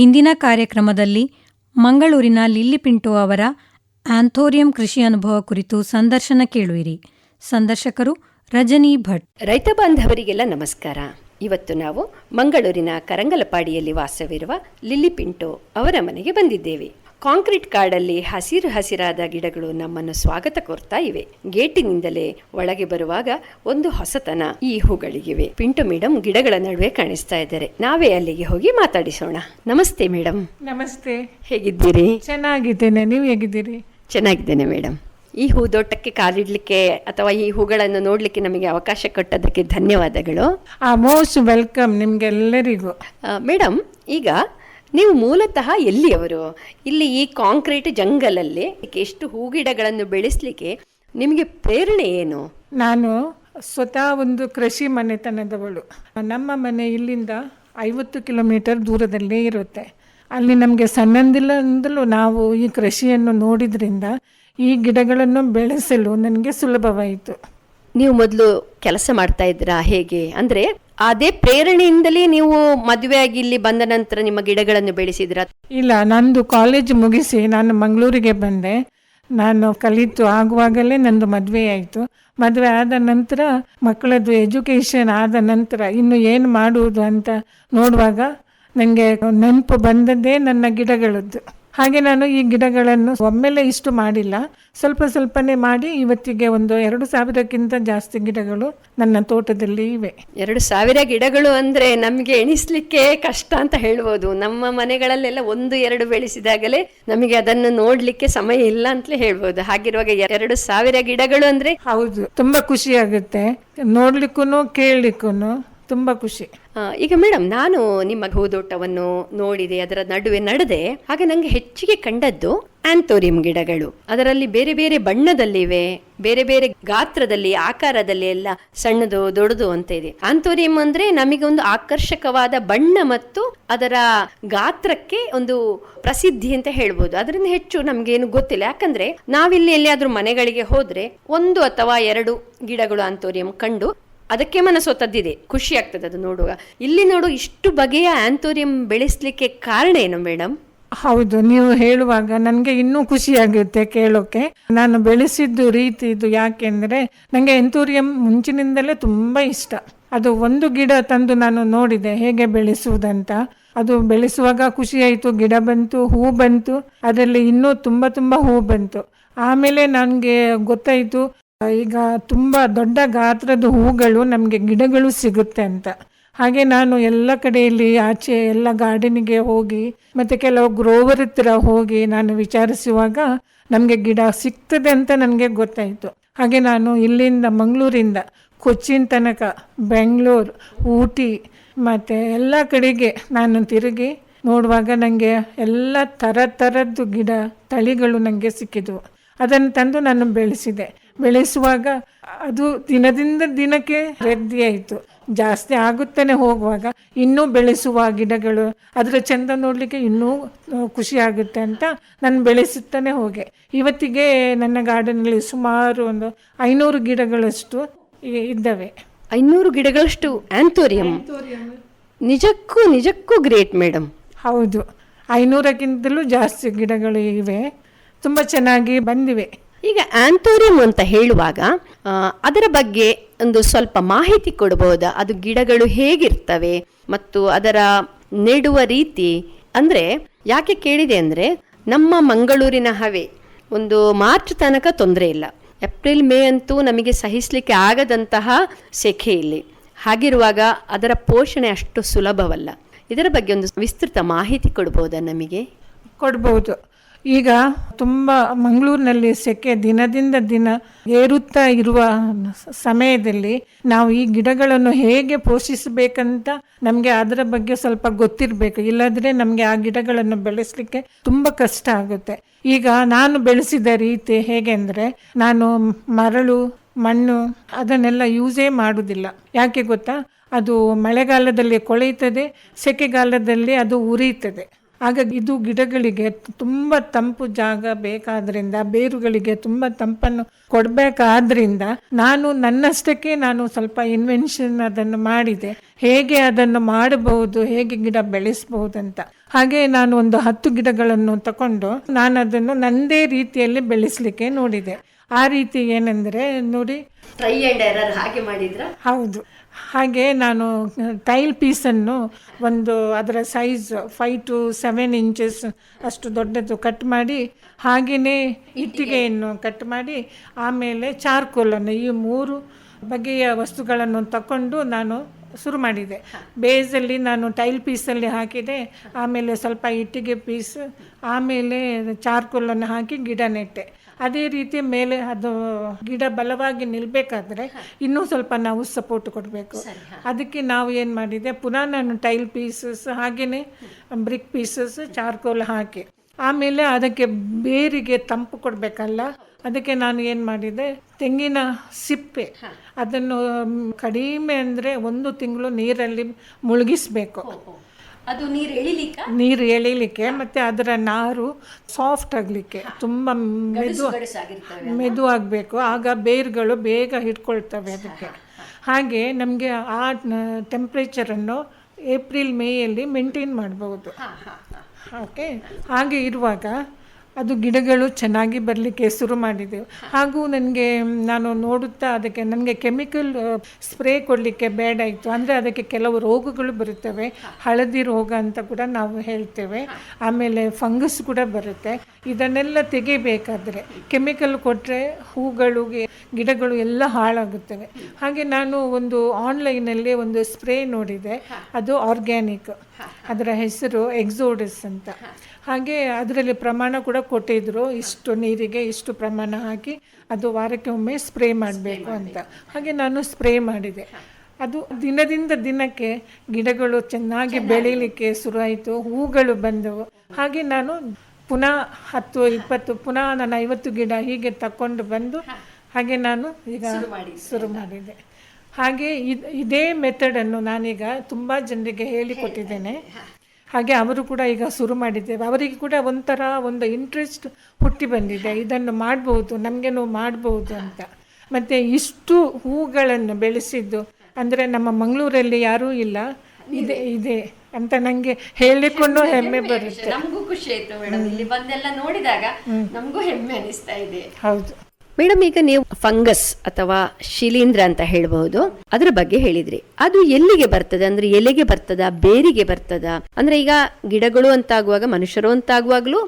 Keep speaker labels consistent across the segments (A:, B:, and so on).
A: ಇಂದಿನ ಕಾರ್ಯಕ್ರಮದಲ್ಲಿ ಮಂಗಳೂರಿನ ಲಿಲ್ಲಿ ಪಿಂಟೋ ಅವರ ಆಂಥೋರಿಯಂ ಕೃಷಿ ಅನುಭವ ಕುರಿತು ಸಂದರ್ಶನ ಕೇಳುವಿರಿ. ಸಂದರ್ಶಕರು ರಜನಿ ಭಟ್.
B: ರೈತ ಬಾಂಧವರಿಗೆಲ್ಲ ನಮಸ್ಕಾರ. ಇವತ್ತು ನಾವು ಮಂಗಳೂರಿನ ಕರಂಗಲಪಾಡಿಯಲ್ಲಿ ವಾಸವಿರುವ ಲಿಲ್ಲಿ ಪಿಂಟೋ ಅವರ ಮನೆಗೆ ಬಂದಿದ್ದೇವೆ. ಕಾಂಕ್ರೀಟ್ ಕಾಡಲ್ಲಿ ಹಸಿರು ಹಸಿರಾದ ಗಿಡಗಳು ನಮ್ಮನ್ನು ಸ್ವಾಗತ ಕೋರ್ತಾ ಇವೆ. ಗೇಟಿನಿಂದಲೇ ಒಳಗೆ ಬರುವಾಗ ಒಂದು ಹೊಸತನ ಈ ಹೂಗಳಿಗಿವೆ. ಪಿಂಟು ಮೇಡಮ್ ಗಿಡಗಳ ನಡುವೆ ಕಾಣಿಸ್ತಾ ಇದ್ದಾರೆ. ನಾವೇ ಅಲ್ಲಿಗೆ ಹೋಗಿ ಮಾತಾಡಿಸೋಣ. ನಮಸ್ತೆ ಮೇಡಮ್
C: ನಮಸ್ತೆ.
B: ಹೇಗಿದ್ದೀರಿ?
C: ಚೆನ್ನಾಗಿದ್ದೇನೆ. ನೀವು ಹೇಗಿದ್ದೀರಿ?
B: ಚೆನ್ನಾಗಿದ್ದೇನೆ ಮೇಡಮ್ ಈ ಹೂದೋಟಕ್ಕೆ ಕಾಲಿಡ್ಲಿಕ್ಕೆ ಅಥವಾ ಈ ಹೂಗಳನ್ನು ನೋಡಲಿಕ್ಕೆ ನಮಗೆ ಅವಕಾಶ ಕೊಟ್ಟದಕ್ಕೆ ಧನ್ಯವಾದಗಳು.
C: ಆ ಮೋಸ್ಟ್ ವೆಲ್ಕಮ್ ನಿಮ್ಗೆಲ್ಲರಿಗೂ.
B: ಮೇಡಮ್ ಈಗ ನೀವು ಮೂಲತಃ ಎಲ್ಲಿಯವರು? ಇಲ್ಲಿ ಈ ಕಾಂಕ್ರೀಟ್ ಜಂಗಲಲ್ಲಿ ಎಷ್ಟು ಹೂಗಿಡಗಳನ್ನು ಬೆಳೆಸಲಿಕ್ಕೆ ನಿಮಗೆ ಪ್ರೇರಣೆ ಏನು?
C: ನಾನು ಸ್ವತಃ ಒಂದು ಕೃಷಿ ಮನೆತನದವಳು. ನಮ್ಮ ಮನೆ ಇಲ್ಲಿಂದ ಐವತ್ತು ಕಿಲೋಮೀಟರ್ ದೂರದಲ್ಲೇ ಇರುತ್ತೆ. ಅಲ್ಲಿ ನಮಗೆ ಸಣ್ಣಂದಿಲ್ಲಂದಲೂ ನಾವು ಈ ಕೃಷಿಯನ್ನು ನೋಡಿದ್ರಿಂದ ಈ ಗಿಡಗಳನ್ನು ಬೆಳೆಸಲು ನನಗೆ ಸುಲಭವಾಯಿತು.
B: ನೀವು ಮೊದಲು ಕೆಲಸ ಮಾಡ್ತಾ ಇದ್ರಾ ಹೇಗೆ? ಅಂದ್ರೆ ಅದೇ ಪ್ರೇರಣೆಯಿಂದಲೇ ನೀವು ಮದುವೆಯಾಗಿ ಇಲ್ಲಿ ಬಂದ ನಂತರ ನಿಮ್ಮ ಗಿಡಗಳನ್ನು ಬೆಳೆಸಿದ್ರ
C: ಇಲ್ಲ, ನಂದು ಕಾಲೇಜ್ ಮುಗಿಸಿ ನಾನು ಮಂಗಳೂರಿಗೆ ಬಂದೆ. ನಾನು ಕಲಿತು ಆಗುವಾಗಲೇ ನಂದು ಮದುವೆ ಆಯಿತು. ಮದುವೆ ಆದ ನಂತರ ಮಕ್ಕಳದ್ದು ಎಜುಕೇಷನ್ ಆದ ನಂತರ ಇನ್ನು ಏನು ಮಾಡುವುದು ಅಂತ ನೋಡುವಾಗ ನನಗೆ ನೆನಪು ಬಂದದ್ದೇ ನನ್ನ ಗಿಡಗಳದ್ದು. ಹಾಗೆ ನಾನು ಈ ಗಿಡಗಳನ್ನು ಒಮ್ಮೆಲೆ ಇಷ್ಟು ಮಾಡಿಲ್ಲ. ಸ್ವಲ್ಪ ಸ್ವಲ್ಪನೇ ಮಾಡಿ ಇವತ್ತಿಗೆ ಒಂದು ಎರಡು ಸಾವಿರಕ್ಕಿಂತ ಜಾಸ್ತಿ ಗಿಡಗಳು ನನ್ನ ತೋಟದಲ್ಲಿ ಇವೆ.
B: ಎರಡು ಸಾವಿರ ಗಿಡಗಳು ಅಂದ್ರೆ ನಮಗೆ ಎಣಿಸ್ಲಿಕ್ಕೆ ಕಷ್ಟ ಅಂತ ಹೇಳ್ಬೋದು. ನಮ್ಮ ಮನೆಗಳಲ್ಲೆಲ್ಲ ಒಂದು ಎರಡು ಬೆಳೆಸಿದಾಗಲೇ ನಮಗೆ ಅದನ್ನು ನೋಡ್ಲಿಕ್ಕೆ ಸಮಯ ಇಲ್ಲ ಅಂತಲೇ ಹೇಳ್ಬೋದು. ಹಾಗಿರುವಾಗ ಎರಡು ಸಾವಿರ ಗಿಡಗಳು ಅಂದ್ರೆ
C: ಹೌದು ತುಂಬಾ ಖುಷಿ ಆಗುತ್ತೆ. ನೋಡ್ಲಿಕ್ಕೂ ಕೇಳಲಿಕ್ಕೂ ತುಂಬಾ ಖುಷಿ.
B: ಈಗ ಮೇಡಮ್, ನಾನು ನಿಮ್ಮ ಹೂದೋಟವನ್ನು ನೋಡಿದೆ, ಅದರ ನಡುವೆ ನಡೆದೆ. ಹಾಗೆ ನಂಗೆ ಹೆಚ್ಚಿಗೆ ಕಂಡದ್ದು ಆಂಥೋರಿಯಂ ಗಿಡಗಳು. ಅದರಲ್ಲಿ ಬೇರೆ ಬೇರೆ ಬಣ್ಣದಲ್ಲಿವೆ, ಬೇರೆ ಬೇರೆ ಗಾತ್ರದಲ್ಲಿ, ಆಕಾರದಲ್ಲಿ ಎಲ್ಲ ಸಣ್ಣದು, ದೊಡ್ಡದು ಅಂತ ಇದೆ. ಆಂಥೋರಿಯಂ ಅಂದ್ರೆ ನಮಗೆ ಒಂದು ಆಕರ್ಷಕವಾದ ಬಣ್ಣ ಮತ್ತು ಅದರ ಗಾತ್ರಕ್ಕೆ ಒಂದು ಪ್ರಸಿದ್ಧಿ ಅಂತ ಹೇಳ್ಬೋದು. ಅದರಿಂದ ಹೆಚ್ಚು ನಮ್ಗೇನು ಗೊತ್ತಿಲ್ಲ. ಯಾಕಂದ್ರೆ ನಾವಿಲ್ಲಿ ಎಲ್ಲಿಯಾದ್ರೂ ಮನೆಗಳಿಗೆ ಹೋದ್ರೆ ಒಂದು ಅಥವಾ ಎರಡು ಗಿಡಗಳು ಆಂಥೋರಿಯಂ ಕಂಡು ಅದಕ್ಕೆ ಮನಸ್ಸೊತ್ತದ್ದಿದೆ ಖುಷಿ ಆಗ್ತದೆ ಅದು ನೋಡುವಾಗ. ಇಲ್ಲಿ ನೋಡು, ಇಷ್ಟು ಬಗೆಯ ಆಂಥೋರಿಯಂ ಬೆಳೆಸಲಿಕ್ಕೆ ಕಾರಣ ಏನು ಮೇಡಮ್
C: ಹೌದು, ನೀವು ಹೇಳುವಾಗ ನನಗೆ ಇನ್ನೂ ಖುಷಿ ಆಗುತ್ತೆ ಕೇಳೋಕೆ. ನಾನು ಬೆಳೆಸಿದ್ದು ರೀತಿ ಇದು ಯಾಕೆಂದರೆ ನನಗೆ ಎಂಥೂರಿಯಂ ಮುಂಚಿನಿಂದಲೇ ತುಂಬ ಇಷ್ಟ. ಅದು ಒಂದು ಗಿಡ ತಂದು ನಾನು ನೋಡಿದೆ, ಹೇಗೆ ಬೆಳೆಸುವುದಂತ. ಅದು ಬೆಳೆಸುವಾಗ ಖುಷಿಯಾಯಿತು ಗಿಡ ಬಂತು, ಹೂ ಬಂತು, ಅದರಲ್ಲಿ ಇನ್ನೂ ತುಂಬ ತುಂಬ ಹೂ ಬಂತು. ಆಮೇಲೆ ನನಗೆ ಗೊತ್ತಾಯಿತು ಈಗ ತುಂಬ ದೊಡ್ಡ ಗಾತ್ರದ ಹೂಗಳು ನಮಗೆ ಗಿಡಗಳು ಸಿಗುತ್ತೆ ಅಂತ. ಹಾಗೆ ನಾನು ಎಲ್ಲ ಕಡೆಯಲ್ಲಿ ಆಚೆ ಎಲ್ಲ ಗಾರ್ಡನಿಗೆ ಹೋಗಿ, ಮತ್ತು ಕೆಲವು ಗ್ರೋವರ್ ಹತ್ರ ಹೋಗಿ ನಾನು ವಿಚಾರಿಸುವಾಗ ನಮಗೆ ಗಿಡ ಸಿಗ್ತದೆ ಅಂತ ನನಗೆ ಗೊತ್ತಾಯಿತು. ಹಾಗೆ ನಾನು ಇಲ್ಲಿಂದ ಮಂಗಳೂರಿಂದ ಕೊಚ್ಚಿನ ತನಕ ಬೆಂಗಳೂರು, ಊಟಿ, ಮತ್ತು ಎಲ್ಲ ಕಡೆಗೆ ನಾನು ತಿರುಗಿ ನೋಡುವಾಗ ನನಗೆ ಎಲ್ಲ ಥರ ಥರದ್ದು ಗಿಡ ತಳಿಗಳು ನನಗೆ ಸಿಕ್ಕಿದವು. ಅದನ್ನು ತಂದು ನಾನು ಬೆಳೆಸಿದೆ. ಬೆಳೆಸುವಾಗ ಅದು ದಿನದಿಂದ ದಿನಕ್ಕೆ ವೃದ್ಧಿ ಆಯಿತು. ಜಾಸ್ತಿ ಆಗುತ್ತಾನೆ ಹೋಗುವಾಗ ಇನ್ನೂ ಬೆಳೆಸುವ ಗಿಡಗಳು ಅದರ ಚಂದ ನೋಡಲಿಕ್ಕೆ ಇನ್ನೂ ಖುಷಿ ಆಗುತ್ತೆ ಅಂತ ನಾನು ಬೆಳೆಸುತ್ತಾನೆ ಹೋಗೆ. ಇವತ್ತಿಗೆ ನನ್ನ ಗಾರ್ಡನಲ್ಲಿ ಸುಮಾರು ಒಂದು ಐನೂರು ಗಿಡಗಳಷ್ಟು ಇದ್ದಾವೆ.
B: ಐನೂರು ಗಿಡಗಳಷ್ಟು ಆಂಥೋರಿಯಂ. ನಿಜಕ್ಕೂ ನಿಜಕ್ಕೂ ಗ್ರೇಟ್ ಮೇಡಮ್
C: ಹೌದು. ಐನೂರಕ್ಕಿಂತಲೂ ಜಾಸ್ತಿ ಗಿಡಗಳು ಇವೆ. ತುಂಬ ಚೆನ್ನಾಗಿ ಬಂದಿವೆ.
B: ಈಗ ಆಂಥೋರಿಯಂ ಅಂತ ಹೇಳುವಾಗ ಅದರ ಬಗ್ಗೆ ಒಂದು ಸ್ವಲ್ಪ ಮಾಹಿತಿ ಕೊಡಬಹುದಾ ಅದು ಗಿಡಗಳು ಹೇಗಿರ್ತವೆ? ಮತ್ತು ಅದರ ನೆಡುವ ರೀತಿ? ಅಂದ್ರೆ ಯಾಕೆ ಕೇಳಿದೆ ಅಂದ್ರೆ, ನಮ್ಮ ಮಂಗಳೂರಿನ ಹವೆ ಒಂದು ಮಾರ್ಚ್ ತನಕ ತೊಂದರೆ ಇಲ್ಲ. ಏಪ್ರಿಲ್, ಮೇ ಅಂತೂ ನಮಗೆ ಸಹಿಸಲಿಕ್ಕೆ ಆಗದಂತಹ ಸೆಖೆ ಇಲ್ಲಿ. ಹಾಗಿರುವಾಗ ಅದರ ಪೋಷಣೆ ಅಷ್ಟು ಸುಲಭವಲ್ಲ. ಇದರ ಬಗ್ಗೆ ಒಂದು ವಿಸ್ತೃತ ಮಾಹಿತಿ ಕೊಡ್ಬೋದಾ ನಮಗೆ?
C: ಕೊಡ್ಬೋದು. ಈಗ ತುಂಬ ಮಂಗಳೂರಿನಲ್ಲಿ ಸೆಕೆ ದಿನದಿಂದ ದಿನ ಏರುತ್ತಾ ಇರುವ ಸಮಯದಲ್ಲಿ ನಾವು ಈ ಗಿಡಗಳನ್ನು ಹೇಗೆ ಪೋಷಿಸಬೇಕಂತ ನಮಗೆ ಅದರ ಬಗ್ಗೆ ಸ್ವಲ್ಪ ಗೊತ್ತಿರಬೇಕು. ಇಲ್ಲದ್ರೆ ನಮಗೆ ಆ ಗಿಡಗಳನ್ನು ಬೆಳೆಸಲಿಕ್ಕೆ ತುಂಬ ಕಷ್ಟ ಆಗುತ್ತೆ. ಈಗ ನಾನು ಬೆಳೆಸಿದ ರೀತಿ ಹೇಗೆ ಅಂದರೆ ನಾನು ಮರಳು, ಮಣ್ಣು ಅದನ್ನೆಲ್ಲ ಯೂಸೇ ಮಾಡುವುದಿಲ್ಲ ಯಾಕೆ ಗೊತ್ತಾ? ಅದು ಮಳೆಗಾಲದಲ್ಲಿ ಕೊಳೆಯುತ್ತದೆ, ಸೆಕೆಗಾಲದಲ್ಲಿ ಅದು ಉರಿಯುತ್ತದೆ. ಹಾಗಾಗಿ ಇದು ಗಿಡಗಳಿಗೆ ತುಂಬ ತಂಪು ಜಾಗ ಬೇಕಾದ್ರಿಂದ ಬೇರುಗಳಿಗೆ ತುಂಬ ತಂಪನ್ನು ಕೊಡಬೇಕಾದ್ರಿಂದ ನಾನು ನನ್ನಷ್ಟಕ್ಕೆ ನಾನು ಸ್ವಲ್ಪ ಇನ್ವೆನ್ಷನ್ ಅದನ್ನು ಮಾಡಿದೆ. ಹೇಗೆ ಅದನ್ನು ಮಾಡಬಹುದು ಹೇಗೆ ಗಿಡ ಬೆಳೆಸಬಹುದಂತ. ಹಾಗೆ ನಾನು ಒಂದು ಹತ್ತು ಗಿಡಗಳನ್ನು ತಗೊಂಡು ನಾನು ಅದನ್ನು ನಂದೇ ರೀತಿಯಲ್ಲಿ ಬೆಳೆಸಲಿಕ್ಕೆ ನೋಡಿದೆ. ಆ ರೀತಿ ಏನಂದ್ರೆ ನೋಡಿ
B: ಟ್ರೈ ಅಂಡ್ ಎರರ್ ಹಾಗೆ ಮಾಡಿದ್ರ?
C: ಹೌದು. ಹಾಗೆ ನಾನು ಟೈಲ್ ಪೀಸನ್ನು ಒಂದು ಅದರ size five to seven inches ಅಷ್ಟು ದೊಡ್ಡದು ಕಟ್ ಮಾಡಿ ಹಾಗೆಯೇ ಇಟ್ಟಿಗೆಯನ್ನು ಕಟ್ ಮಾಡಿ, ಆಮೇಲೆ ಚಾರ್ಕೋಲನ್ನು ಈ ಮೂರು ಬಗೆಯ ವಸ್ತುಗಳನ್ನು ತಗೊಂಡು ನಾನು ಶುರು ಮಾಡಿದೆ. ಬೇಸಲ್ಲಿ ನಾನು ಟೈಲ್ ಪೀಸಲ್ಲಿ ಹಾಕಿದೆ, ಆಮೇಲೆ ಸ್ವಲ್ಪ ಇಟ್ಟಿಗೆ ಪೀಸ್ ಆಮೇಲೆ ಚಾರ್ಕೋಲನ್ನು ಹಾಕಿ ಗಿಡ ನೆಟ್ಟೆ. ಅದೇ ರೀತಿ ಮೇಲೆ ಅದು ಗಿಡ ಬಲವಾಗಿ ನಿಲ್ಬೇಕಾದ್ರೆ ಇನ್ನೂ ಸ್ವಲ್ಪ ನಾವು ಸಪೋರ್ಟ್ ಕೊಡಬೇಕು. ಅದಕ್ಕೆ ನಾವು ಏನು ಮಾಡಿದೆ ಪುನಃ ನಾನು ಟೈಲ್ ಪೀಸಸ್ ಹಾಗೆಯೇ ಬ್ರಿಕ್ ಪೀಸಸ್ ಚಾರ್ಕೋಲ್ ಹಾಕಿ. ಆಮೇಲೆ ಅದಕ್ಕೆ ಬೇರಿಗೆ ತಂಪು ಕೊಡಬೇಕಲ್ಲ ಅದಕ್ಕೆ ನಾನು ಏನು ಮಾಡಿದೆ ತೆಂಗಿನ ಸಿಪ್ಪೆ. ಅದನ್ನು ಕಡಿಮೆ ಅಂದರೆ ಒಂದು ತಿಂಗಳು ನೀರಲ್ಲಿ ಮುಳುಗಿಸ್ಬೇಕು.
B: ಅದು ನೀರು ಎಳಿಲಿಕ್ಕೆ?
C: ನೀರು ಎಳಿಲಿಕ್ಕೆ ಮತ್ತು ಅದರ ನಾರು ಸಾಫ್ಟ್ ಆಗಲಿಕ್ಕೆ ತುಂಬ ಮೆದು ಮೆದು ಆಗಬೇಕು. ಆಗ ಬೇರುಗಳು ಬೇಗ ಹಿಡ್ಕೊಳ್ತವೆ ಅದಕ್ಕೆ. ಹಾಗೆ ನಮಗೆ ಆ ಟೆಂಪ್ರೇಚರನ್ನು ಏಪ್ರಿಲ್ ಮೇಯಲ್ಲಿ ಮೇಂಟೈನ್ ಮಾಡ್ಬೋದು. ಓಕೆ ಹಾಗೆ ಇರುವಾಗ ಅದು ಗಿಡಗಳು ಚೆನ್ನಾಗಿ ಬರಲಿಕ್ಕೆ ಶುರು ಮಾಡಿದೆವು. ಹಾಗೂ ನನಗೆ ನಾನು ನೋಡುತ್ತಾ ಅದಕ್ಕೆ ನನಗೆ ಕೆಮಿಕಲ್ ಸ್ಪ್ರೇ ಕೊಡಲಿಕ್ಕೆ ಬೇಡ ಇತ್ತು ಅಂದರೆ ಅದಕ್ಕೆ ಕೆಲವು ರೋಗಗಳು ಬರುತ್ತವೆ. ಹಳದಿ ರೋಗ ಅಂತ ಕೂಡ ನಾವು ಹೇಳ್ತೇವೆ. ಆಮೇಲೆ ಫಂಗಸ್ ಕೂಡ ಬರುತ್ತೆ. ಇದನ್ನೆಲ್ಲ ತೆಗಿಬೇಕಾದ್ರೆ ಕೆಮಿಕಲ್ ಕೊಟ್ಟರೆ ಹೂಗಳು ಗಿಡಗಳು ಎಲ್ಲ ಹಾಳಾಗುತ್ತವೆ. ಹಾಗೆ ನಾನು ಒಂದು ಆನ್ಲೈನಲ್ಲಿ ಒಂದು ಸ್ಪ್ರೇ ನೋಡಿದೆ. ಅದು ಆರ್ಗ್ಯಾನಿಕ್. ಅದರ ಹೆಸರು ಎಕ್ಸೋಡಸ್ ಅಂತ. ಹಾಗೆ ಅದರಲ್ಲಿ ಪ್ರಮಾಣ ಕೂಡ ಕೊಟ್ಟಿದ್ರು. ಇಷ್ಟು ನೀರಿಗೆ ಇಷ್ಟು ಪ್ರಮಾಣ ಹಾಕಿ ಅದು ವಾರಕ್ಕೆ ಒಮ್ಮೆ ಸ್ಪ್ರೇ ಮಾಡಬೇಕು ಅಂತ. ಹಾಗೆ ನಾನು ಸ್ಪ್ರೇ ಮಾಡಿದೆ. ಅದು ದಿನದಿಂದ ದಿನಕ್ಕೆ ಗಿಡಗಳು ಚೆನ್ನಾಗಿ ಬೆಳೀಲಿಕ್ಕೆ ಶುರುವಾಯಿತು. ಹೂಗಳು ಬಂದವು. ಹಾಗೆ ನಾನು ಪುನಃ ಹತ್ತು ಇಪ್ಪತ್ತು ಪುನಃ ನಾನು ಐವತ್ತು ಗಿಡ ಹೀಗೆ ತಕ್ಕೊಂಡು ಬಂದು ಹಾಗೆ ನಾನು ಈಗ ಶುರು ಮಾಡಿದೆ ಹಾಗೆ ಇದ್ ಇದೇ ಮೆಥಡನ್ನು ನಾನೀಗ ತುಂಬ ಜನರಿಗೆ ಹೇಳಿಕೊಟ್ಟಿದ್ದೇನೆ ಹಾಗೆ ಅವರು ಕೂಡ ಈಗ ಶುರು ಮಾಡಿದ್ದೇವೆ. ಅವರಿಗೆ ಕೂಡ ಒಂಥರ ಒಂದು ಇಂಟ್ರೆಸ್ಟ್ ಹುಟ್ಟಿ ಬಂದಿದೆ. ಇದನ್ನು ಮಾಡ್ಬೋದು ನಮಗೇನು ಮಾಡ್ಬೋದು ಅಂತ. ಮತ್ತು ಇಷ್ಟು ಹೂಗಳನ್ನು ಬೆಳೆಸಿದ್ದು ಅಂದರೆ ನಮ್ಮ ಮಂಗಳೂರಲ್ಲಿ ಯಾರೂ ಇಲ್ಲ. ಇದೆ ಇದೆ ಅಂತ ನಂಗೆ ಹೇಳಿಕೊಂಡು ಹೆಮ್ಮೆ ಬರುತ್ತೆ.
B: ನಮಗೂ ಖುಷಿ ಆಯ್ತು ಮೇಡಮ್. ಇಲ್ಲಿ ಬಂದೆಲ್ಲ ನೋಡಿದಾಗ ನಮಗೂ ಹೆಮ್ಮೆ ಅನಿಸ್ತಾ ಇದೆ.
C: ಹೌದು.
B: ಮೇಡಮ್, ಈಗ ನೀವು ಫಂಗಸ್ ಅಥವಾ ಶಿಲೀಂಧ್ರ ಅಂತ ಹೇಳಬಹುದು. ಅದರ ಬಗ್ಗೆ ಹೇಳಿದ್ರಿ. ಅದು ಎಲ್ಲಿಗೆ ಬರ್ತದೆ? ಅಂದ್ರೆ ಎಲೆಗೆ ಬರ್ತದ? ಬೇರಿಗೆ ಬರ್ತದ? ಅಂದ್ರೆ ಈಗ ಗಿಡಗಳು ಅಂತ ಆಗುವಾಗ ಮನುಷ್ಯರು ಅಂತ ಅಂತಾಗುವಾಗ್ಲೂ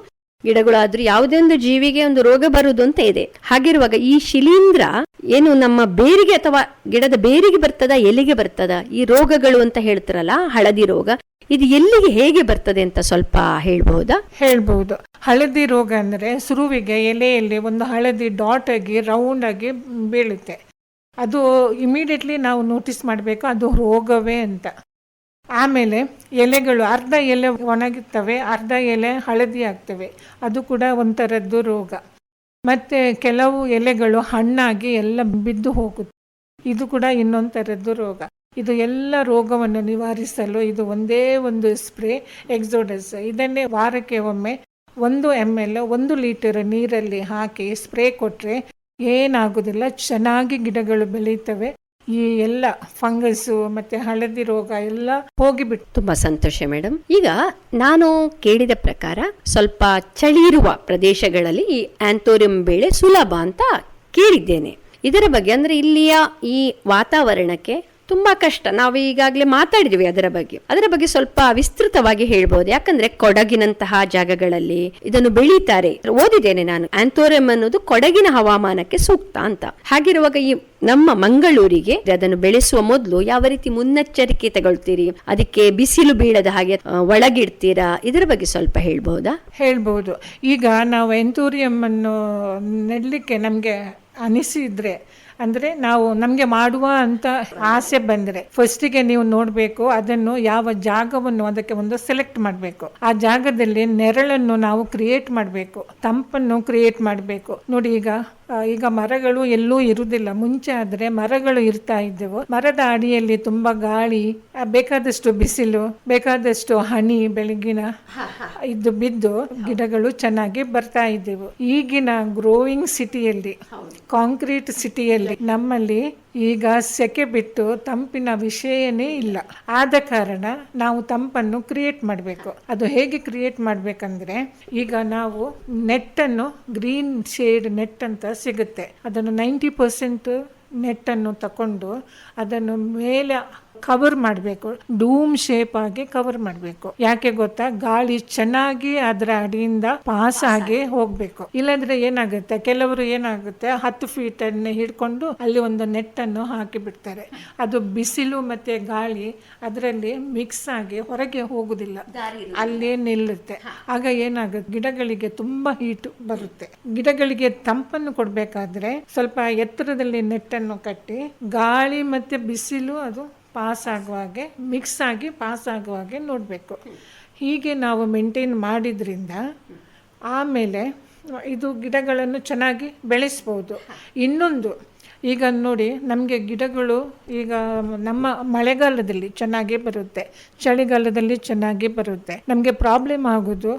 B: ಗಿಡಗಳಾದ್ರೂ ಯಾವುದೇ ಒಂದು ಜೀವಿಗೆ ಒಂದು ರೋಗ ಬರುವುದು ಅಂತ ಇದೆ. ಹಾಗಿರುವಾಗ ಈ ಶಿಲೀಂಧ್ರ ಏನು ನಮ್ಮ ಬೇರಿಗೆ ಅಥವಾ ಗಿಡದ ಬೇರಿಗೆ ಬರ್ತದ, ಎಲೆಗೆ ಬರ್ತದ? ಈ ರೋಗಗಳು ಅಂತ ಹೇಳ್ತಾರಲ್ಲ, ಹಳದಿ ರೋಗ ಇದು ಎಲ್ಲಿಗೆ ಹೇಗೆ ಬರ್ತದೆ ಅಂತ ಸ್ವಲ್ಪ ಹೇಳ್ಬಹುದಾ?
C: ಹೇಳ್ಬಹುದು. ಹಳದಿ ರೋಗ ಅಂದರೆ ಸುರುವಿಗೆ, ಎಲೆಯಲ್ಲಿ ಒಂದು ಹಳದಿ ಡಾಟ್ ಆಗಿ ರೌಂಡ್ ಆಗಿ ಬೀಳುತ್ತೆ. ಅದು ಇಮಿಡಿಯೇಟ್ಲಿ ನಾವು ನೋಟಿಸ್ ಮಾಡಬೇಕು, ಅದು ರೋಗವೇ ಅಂತ. ಆಮೇಲೆ ಎಲೆಗಳು, ಅರ್ಧ ಎಲೆ ಒಣಗುತ್ತವೆ, ಅರ್ಧ ಎಲೆ ಹಳದಿ ಆಗ್ತವೆ. ಅದು ಕೂಡ ಒಂಥರದ್ದು ರೋಗ. ಮತ್ತು ಕೆಲವು ಎಲೆಗಳು ಹಣ್ಣಾಗಿ ಎಲ್ಲ ಬಿದ್ದು ಹೋಗುತ್ತೆ. ಇದು ಕೂಡ ಇನ್ನೊಂದು ಥರದ್ದು ರೋಗ. ಇದು ಎಲ್ಲ ರೋಗವನ್ನು ನಿವಾರಿಸಲು ಇದು ಒಂದೇ ಒಂದು ಸ್ಪ್ರೇ, ಎಕ್ಸೋಡಸ್. ಇದನ್ನೇ ವಾರಕ್ಕೆ ಒಮ್ಮೆ ಒಂದು ಎಂ ಎಲ್ ಒಂದು ಲೀಟರ್ ನೀರಲ್ಲಿ ಹಾಕಿ ಸ್ಪ್ರೇ ಕೊಟ್ಟರೆ ಏನಾಗೋದಿಲ್ಲ. ಚೆನ್ನಾಗಿ ಗಿಡಗಳು ಬೆಳೀತವೆ. ಈ ಎಲ್ಲ ಫಂಗಸ್ಸು ಮತ್ತು ಹಳದಿ ರೋಗ ಎಲ್ಲ ಹೋಗಿಬಿಟ್ಟು
B: ತುಂಬಾ ಸಂತೋಷ ಮೇಡಮ್. ಈಗ ನಾನು ಕೇಳಿದ ಪ್ರಕಾರ ಸ್ವಲ್ಪ ಚಳಿ ಇರುವ ಪ್ರದೇಶಗಳಲ್ಲಿ ಈ ಆಂಥೋರಿಯಂ ಬೆಳೆ ಸುಲಭ ಅಂತ ಕೇಳಿದ್ದೇನೆ. ಇದರ ಬಗ್ಗೆ ಅಂದ್ರೆ ಇಲ್ಲಿಯ ಈ ವಾತಾವರಣಕ್ಕೆ ತುಂಬಾ ಕಷ್ಟ. ನಾವು ಈಗಾಗಲೇ ಮಾತಾಡಿದ್ವಿ ಅದರ ಬಗ್ಗೆ. ಅದರ ಬಗ್ಗೆ ಸ್ವಲ್ಪ ವಿಸ್ತೃತವಾಗಿ ಹೇಳ್ಬೋದು. ಯಾಕಂದ್ರೆ ಕೊಡಗಿನಂತಹ ಜಾಗಗಳಲ್ಲಿ ಇದನ್ನು ಬೆಳೀತಾರೆ. ಓದಿದ್ದೇನೆ ನಾನು. ಆಂಥೋರಿಯಂ ಅನ್ನೋದು ಕೊಡಗಿನ ಹವಾಮಾನಕ್ಕೆ ಸೂಕ್ತ ಅಂತ. ಹಾಗಿರುವಾಗ ಈ ನಮ್ಮ ಮಂಗಳೂರಿಗೆ ಅದನ್ನು ಬೆಳೆಸುವ ಮೊದಲು ಯಾವ ರೀತಿ ಮುನ್ನೆಚ್ಚರಿಕೆ ತಗೊಳ್ತೀರಿ? ಅದಕ್ಕೆ ಬಿಸಿಲು ಬೀಳದ ಹಾಗೆ ಒಳಗಿಡ್ತೀರಾ? ಇದರ ಬಗ್ಗೆ ಸ್ವಲ್ಪ ಹೇಳ್ಬಹುದಾ
C: ಹೇಳ್ಬಹುದು ಈಗ ನಾವು ಎಂಥೋರಿಯಂ ಅನ್ನು ನೆಡ್ಲಿಕ್ಕೆ ನಮಗೆ ಅನಿಸಿದ್ರೆ ಅಂದರೆ ನಾವು ನಮಗೆ ಮಾಡುವ ಅಂತ ಆಸೆ ಬಂದರೆ ಫಸ್ಟಿಗೆ ನೀವು ನೋಡಬೇಕು ಅದನ್ನು ಯಾವ ಜಾಗವನ್ನು ಅದಕ್ಕೆ ಒಂದು ಸೆಲೆಕ್ಟ್ ಮಾಡಬೇಕು. ಆ ಜಾಗದಲ್ಲಿ ನೆರಳನ್ನು ನಾವು ಕ್ರಿಯೇಟ್ ಮಾಡಬೇಕು. ತಂಪನ್ನು ಕ್ರಿಯೇಟ್ ಮಾಡಬೇಕು. ನೋಡಿ ಈಗ ಈಗ ಮರಗಳು ಎಲ್ಲೂ ಇರುವುದಿಲ್ಲ. ಮುಂಚೆ ಆದರೆ ಮರಗಳು ಇರ್ತಾ ಇದ್ದವು. ಮರದ ಅಡಿಯಲ್ಲಿ ತುಂಬ ಗಾಳಿ ಬೇಕಾದಷ್ಟು ಬಿಸಿಲು ಬೇಕಾದಷ್ಟು ಹನಿ ಬೆಳಗಿನ ಇದು ಬಿದ್ದು ಗಿಡಗಳು ಚೆನ್ನಾಗಿ ಬರ್ತಾ ಇದ್ದವು. ಈಗಿನ ಗ್ರೋವಿಂಗ್ ಸಿಟಿಯಲ್ಲಿ ಕಾಂಕ್ರೀಟ್ ಸಿಟಿಯಲ್ಲಿ ನಮ್ಮಲ್ಲಿ ಈಗ ಸೆಕೆ ಬಿಟ್ಟು ತಂಪಿನ ವಿಷಯನೇ ಇಲ್ಲ. ಆದ ಕಾರಣ ನಾವು ತಂಪನ್ನು ಕ್ರಿಯೇಟ್ ಮಾಡಬೇಕು. ಅದು ಹೇಗೆ ಕ್ರಿಯೇಟ್ ಮಾಡಬೇಕಂದ್ರೆ, ಈಗ ನಾವು ನೆಟ್ಟನ್ನು ಗ್ರೀನ್ ಶೇಡ್ ನೆಟ್ ಅಂತ ಸಿಗುತ್ತೆ. ಅದನ್ನು ನೈಂಟಿ ಪರ್ಸೆಂಟ್ ನೆಟ್ಟನ್ನು ತಕೊಂಡು ಅದನ್ನು ಮೇಲೆ ಕವರ್ ಮಾಡಬೇಕು. ಡೂಮ್ ಶೇಪ್ ಆಗಿ ಕವರ್ ಮಾಡಬೇಕು. ಯಾಕೆ ಗೊತ್ತಾ? ಗಾಳಿ ಚೆನ್ನಾಗಿ ಅದರ ಅಡಿಯಿಂದ ಪಾಸ್ ಆಗಿ ಹೋಗ್ಬೇಕು. ಇಲ್ಲಾಂದ್ರೆ ಏನಾಗುತ್ತೆ? ಕೆಲವರು ಏನಾಗುತ್ತೆ? ಹತ್ತು ಫೀಟ್ ಅನ್ನು ಹಿಡ್ಕೊಂಡು ಅಲ್ಲಿ ಒಂದು ನೆಟ್ ಅನ್ನು ಹಾಕಿ ಬಿಡ್ತಾರೆ ಅದು ಬಿಸಿಲು ಮತ್ತೆ ಗಾಳಿ ಅದರಲ್ಲಿ ಮಿಕ್ಸ್ ಆಗಿ ಹೊರಗೆ ಹೋಗುದಿಲ್ಲ. ಅಲ್ಲೇ ನಿಲ್ಲುತ್ತೆ. ಆಗ ಏನಾಗುತ್ತೆ? ಗಿಡಗಳಿಗೆ ತುಂಬಾ ಹೀಟ್ ಬರುತ್ತೆ. ಗಿಡಗಳಿಗೆ ತಂಪನ್ನು ಕೊಡಬೇಕಾದ್ರೆ ಸ್ವಲ್ಪ ಎತ್ತರದಲ್ಲಿ ನೆಟ್ಟನ್ನು ಕಟ್ಟಿ ಗಾಳಿ ಮತ್ತೆ ಬಿಸಿಲು ಅದು ಪಾಸ್ ಆಗುವ ಹಾಗೆ ಮಿಕ್ಸ್ ಆಗಿ ಪಾಸ್ ಆಗುವ ಹಾಗೆ ನೋಡಬೇಕು. ಹೀಗೆ ನಾವು ಮೇಂಟೈನ್ ಮಾಡಿದ್ರಿಂದ ಆಮೇಲೆ ಇದು ಗಿಡಗಳನ್ನು ಚೆನ್ನಾಗಿ ಬೆಳೆಸ್ಬೋದು. ಇನ್ನೊಂದು, ಈಗ ನೋಡಿ, ನಮಗೆ ಗಿಡಗಳು ಈಗ ನಮ್ಮ ಮಳೆಗಾಲದಲ್ಲಿ ಚೆನ್ನಾಗಿ ಬರುತ್ತೆ, ಚಳಿಗಾಲದಲ್ಲಿ ಚೆನ್ನಾಗಿ ಬರುತ್ತೆ. ನಮಗೆ ಪ್ರಾಬ್ಲಮ್ ಆಗೋದು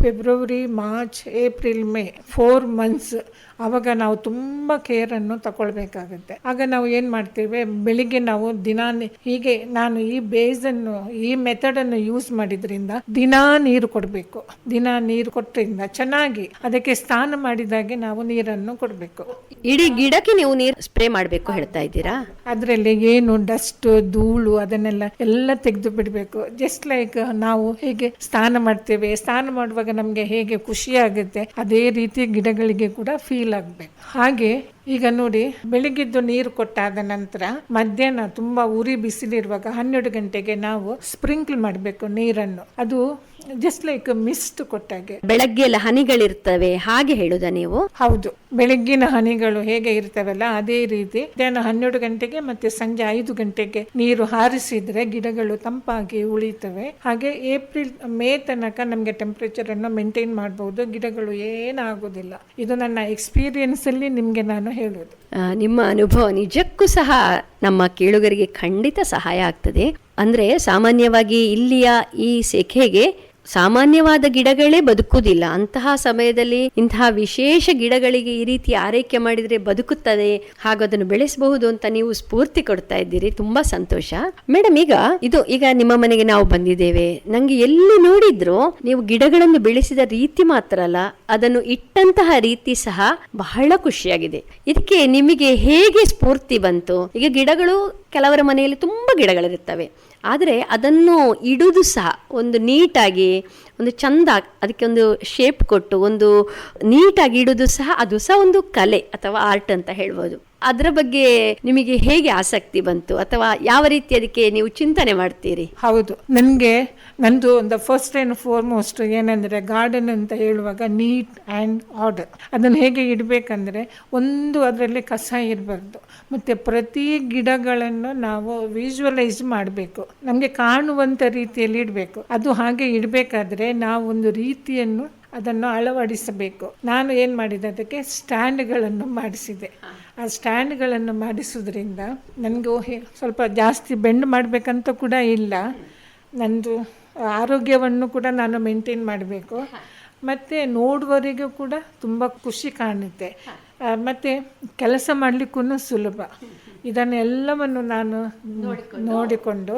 C: February March April May four months ಆವಾಗ ನಾವು ತುಂಬ ಕೇರನ್ನು ತಗೊಳ್ಬೇಕಾಗುತ್ತೆ ಆಗ ನಾವು ಏನು ಮಾಡ್ತೇವೆ? ಬೆಳಿಗ್ಗೆ ನಾವು ದಿನ ಹೀಗೆ ನಾನು ಈ ಬೇಸನ್ನು ಈ ಮೆಥಡನ್ನು ಯೂಸ್ ಮಾಡಿದ್ರಿಂದ ದಿನಾ ನೀರು ಕೊಡಬೇಕು. ದಿನ ನೀರು ಕೊಟ್ಟರಿಂದ ಚೆನ್ನಾಗಿ ಅದಕ್ಕೆ ಸ್ನಾನ ಮಾಡಿದಾಗೆ ನಾವು ನೀರನ್ನು ಕೊಡಬೇಕು.
B: ಇಡೀ ಗಿಡಕ್ಕೆ ನೀವು ನೀರು ಸ್ಪ್ರೇ ಮಾಡಬೇಕು ಹೇಳ್ತಾ ಇದ್ದೀರಾ?
C: ಅದರಲ್ಲಿ ಏನು ಡಸ್ಟ್ ಧೂಳು ಅದನ್ನೆಲ್ಲ ಎಲ್ಲ ತೆಗೆದು ಬಿಡಬೇಕು. ಜಸ್ಟ್ ಲೈಕ್ ನಾವು ಹೇಗೆ ಸ್ನಾನ ಮಾಡ್ತೇವೆ ಸ್ನಾನ ಮಾಡುವಾಗ ನಮಗೆ ಹೇಗೆ ಖುಷಿ ಆಗುತ್ತೆ, ಅದೇ ರೀತಿ ಗಿಡಗಳಿಗೆ ಕೂಡ ಫೀಲ್ ಆಗಬೇಕು. ಹಾಗೆ ಈಗ ನೋಡಿ, ಬೆಳಿಗ್ಗೆದ್ದು ನೀರು ಕೊಟ್ಟಾದ ನಂತರ ಮಧ್ಯಾಹ್ನ ತುಂಬಾ ಉರಿ ಬಿಸಿಲಿರುವಾಗ ಹನ್ನೆರಡು ಗಂಟೆಗೆ ನಾವು ಸ್ಪ್ರಿಂಕ್ಲ್ ಮಾಡಬೇಕು ನೀರನ್ನು. ಅದು ಜಸ್ಟ್ ಲೈಕ್ ಮಿಸ್ಟ್ ಕೊಟ್ಟಾಗೆ.
B: ಬೆಳಗ್ಗೆ ಎಲ್ಲ ಹನಿಗಳಿರ್ತವೆ ಹಾಗೆ ಹೇಳುದ ನೀವು?
C: ಹೌದು. ಬೆಳಗ್ಗಿನ ಹನಿಗಳು ಹೇಗೆ ಇರ್ತವಲ್ಲ ಅದೇ ರೀತಿ ಮಧ್ಯಾಹ್ನ ಹನ್ನೆರಡು ಗಂಟೆಗೆ ಮತ್ತೆ ಸಂಜೆ ಐದು ಗಂಟೆಗೆ ನೀರು ಹಾರಿಸಿದ್ರೆ ಗಿಡಗಳು ತಂಪಾಗಿ ಉಳಿತವೆ. ಹಾಗೆ ಏಪ್ರಿಲ್ ಮೇ ತನಕ ನಮಗೆ ಟೆಂಪರೇಚರ್ ಅನ್ನು ಮೇಂಟೈನ್ ಮಾಡಬಹುದು ಗಿಡಗಳು ಏನಾಗೋದಿಲ್ಲ. ಇದು ನನ್ನ ಎಕ್ಸ್ಪೀರಿಯನ್ಸ್ ಅಲ್ಲಿ ನಿಮ್ಗೆ ನಾನು ಹೇಳೋದು.
B: ನಿಮ್ಮ ಅನುಭವ ನಿಜಕ್ಕೂ ಸಹ ನಮ್ಮ ಕೇಳುಗರಿಗೆ ಖಂಡಿತ ಸಹಾಯ ಆಗ್ತದೆ. ಅಂದ್ರೆ ಸಾಮಾನ್ಯವಾಗಿ ಇಲ್ಲಿಯ ಈ ಸೆಖೆಗೆ ಸಾಮಾನ್ಯವಾದ ಗಿಡಗಳೇ ಬದುಕುವುದಿಲ್ಲ. ಅಂತಹ ಸಮಯದಲ್ಲಿ ಇಂತಹ ವಿಶೇಷ ಗಿಡಗಳಿಗೆ ಈ ರೀತಿ ಆರೈಕೆ ಮಾಡಿದ್ರೆ ಬದುಕುತ್ತದೆ ಹಾಗೂ ಅದನ್ನು ಬೆಳೆಸಬಹುದು ಅಂತ ನೀವು ಸ್ಫೂರ್ತಿ ಕೊಡ್ತಾ ಇದ್ದೀರಿ. ತುಂಬಾ ಸಂತೋಷ. ಮೇಡಮ್, ಈಗ ಇದು ಈಗ ನಿಮ್ಮ ಮನೆಗೆ ನಾವು ಬಂದಿದ್ದೇವೆ. ನಂಗೆ ಎಲ್ಲಿ ನೋಡಿದ್ರು ನೀವು ಗಿಡಗಳನ್ನು ಬೆಳೆಸಿದ ರೀತಿ ಮಾತ್ರ ಅಲ್ಲ, ಅದನ್ನು ಇಟ್ಟಂತಹ ರೀತಿ ಸಹ ಬಹಳ ಖುಷಿಯಾಗಿದೆ. ಇದಕ್ಕೆ ನಿಮಗೆ ಹೇಗೆ ಸ್ಫೂರ್ತಿ ಬಂತು? ಈಗ ಗಿಡಗಳು ಕೆಲವರ ಮನೆಯಲ್ಲಿ ತುಂಬಾ ಗಿಡಗಳಿರ್ತವೆ ಆದರೆ ಅದನ್ನು ಇಡುವುದು ಸಹ ಒಂದು ನೀಟಾಗಿ, ಒಂದು ಚಂದ, ಅದಕ್ಕೆ ಒಂದು ಶೇಪ್ ಕೊಟ್ಟು, ಒಂದು ನೀಟಾಗಿ ಇಡೋದು ಸಹ ಅದು ಸಹ ಒಂದು ಕಲೆ ಅಥವಾ ಆರ್ಟ್ ಅಂತ ಹೇಳ್ಬೋದು. ಅದರ ಬಗ್ಗೆ ನಿಮಗೆ ಹೇಗೆ ಆಸಕ್ತಿ ಬಂತು ಅಥವಾ ಯಾವ ರೀತಿ ಅದಕ್ಕೆ ನೀವು ಚಿಂತನೆ ಮಾಡ್ತೀರಿ?
C: ಹೌದು. ನನಗೆ ನಂದು ದ ಫಸ್ಟ್ ಆ್ಯಂಡ್ ಫಾರ್ಮೋಸ್ಟ್ ಏನಂದರೆ ಗಾರ್ಡನ್ ಅಂತ ಹೇಳುವಾಗ ನೀಟ್ ಆ್ಯಂಡ್ ಆರ್ಡರ್ ಅದನ್ನು ಹೇಗೆ ಇಡಬೇಕಂದ್ರೆ ಒಂದು ಅದರಲ್ಲಿ ಕಸ ಇರಬಾರ್ದು. ಮತ್ತು ಪ್ರತಿ ಗಿಡಗಳನ್ನು ನಾವು ವಿಜುವಲೈಸ್ ಮಾಡಬೇಕು. ನಮಗೆ ಕಾಣುವಂಥ ರೀತಿಯಲ್ಲಿ ಇಡಬೇಕು. ಅದು ಹಾಗೆ ಇಡಬೇಕಾದ್ರೆ ನಾವು ಒಂದು ರೀತಿಯನ್ನು ಅದನ್ನು ಅಳವಡಿಸಬೇಕು. ನಾನು ಏನು ಮಾಡಿದೆ, ಅದಕ್ಕೆ ಸ್ಟ್ಯಾಂಡ್ಗಳನ್ನು ಮಾಡಿಸಿದೆ. ಆ ಸ್ಟ್ಯಾಂಡ್ಗಳನ್ನು ಮಾಡಿಸೋದ್ರಿಂದ ನನಗೆ ಸ್ವಲ್ಪ ಜಾಸ್ತಿ ಬೆಂಡ್ ಮಾಡಬೇಕಂತ ಕೂಡ ಇಲ್ಲ. ನಂದು ಆರೋಗ್ಯವನ್ನು ಕೂಡ ನಾನು ಮೇಂಟೈನ್ ಮಾಡಬೇಕು. ಮತ್ತು ನೋಡುವವರಿಗೂ ಕೂಡ ತುಂಬ ಖುಷಿ ಕಾಣುತ್ತೆ. ಮತ್ತು ಮತ್ತೆ ಕೆಲಸ ಮಾಡಲಿಕ್ಕೂ ಸುಲಭ. ಇದನ್ನೆಲ್ಲವನ್ನು ನಾನು ನೋಡಿಕೊಂಡು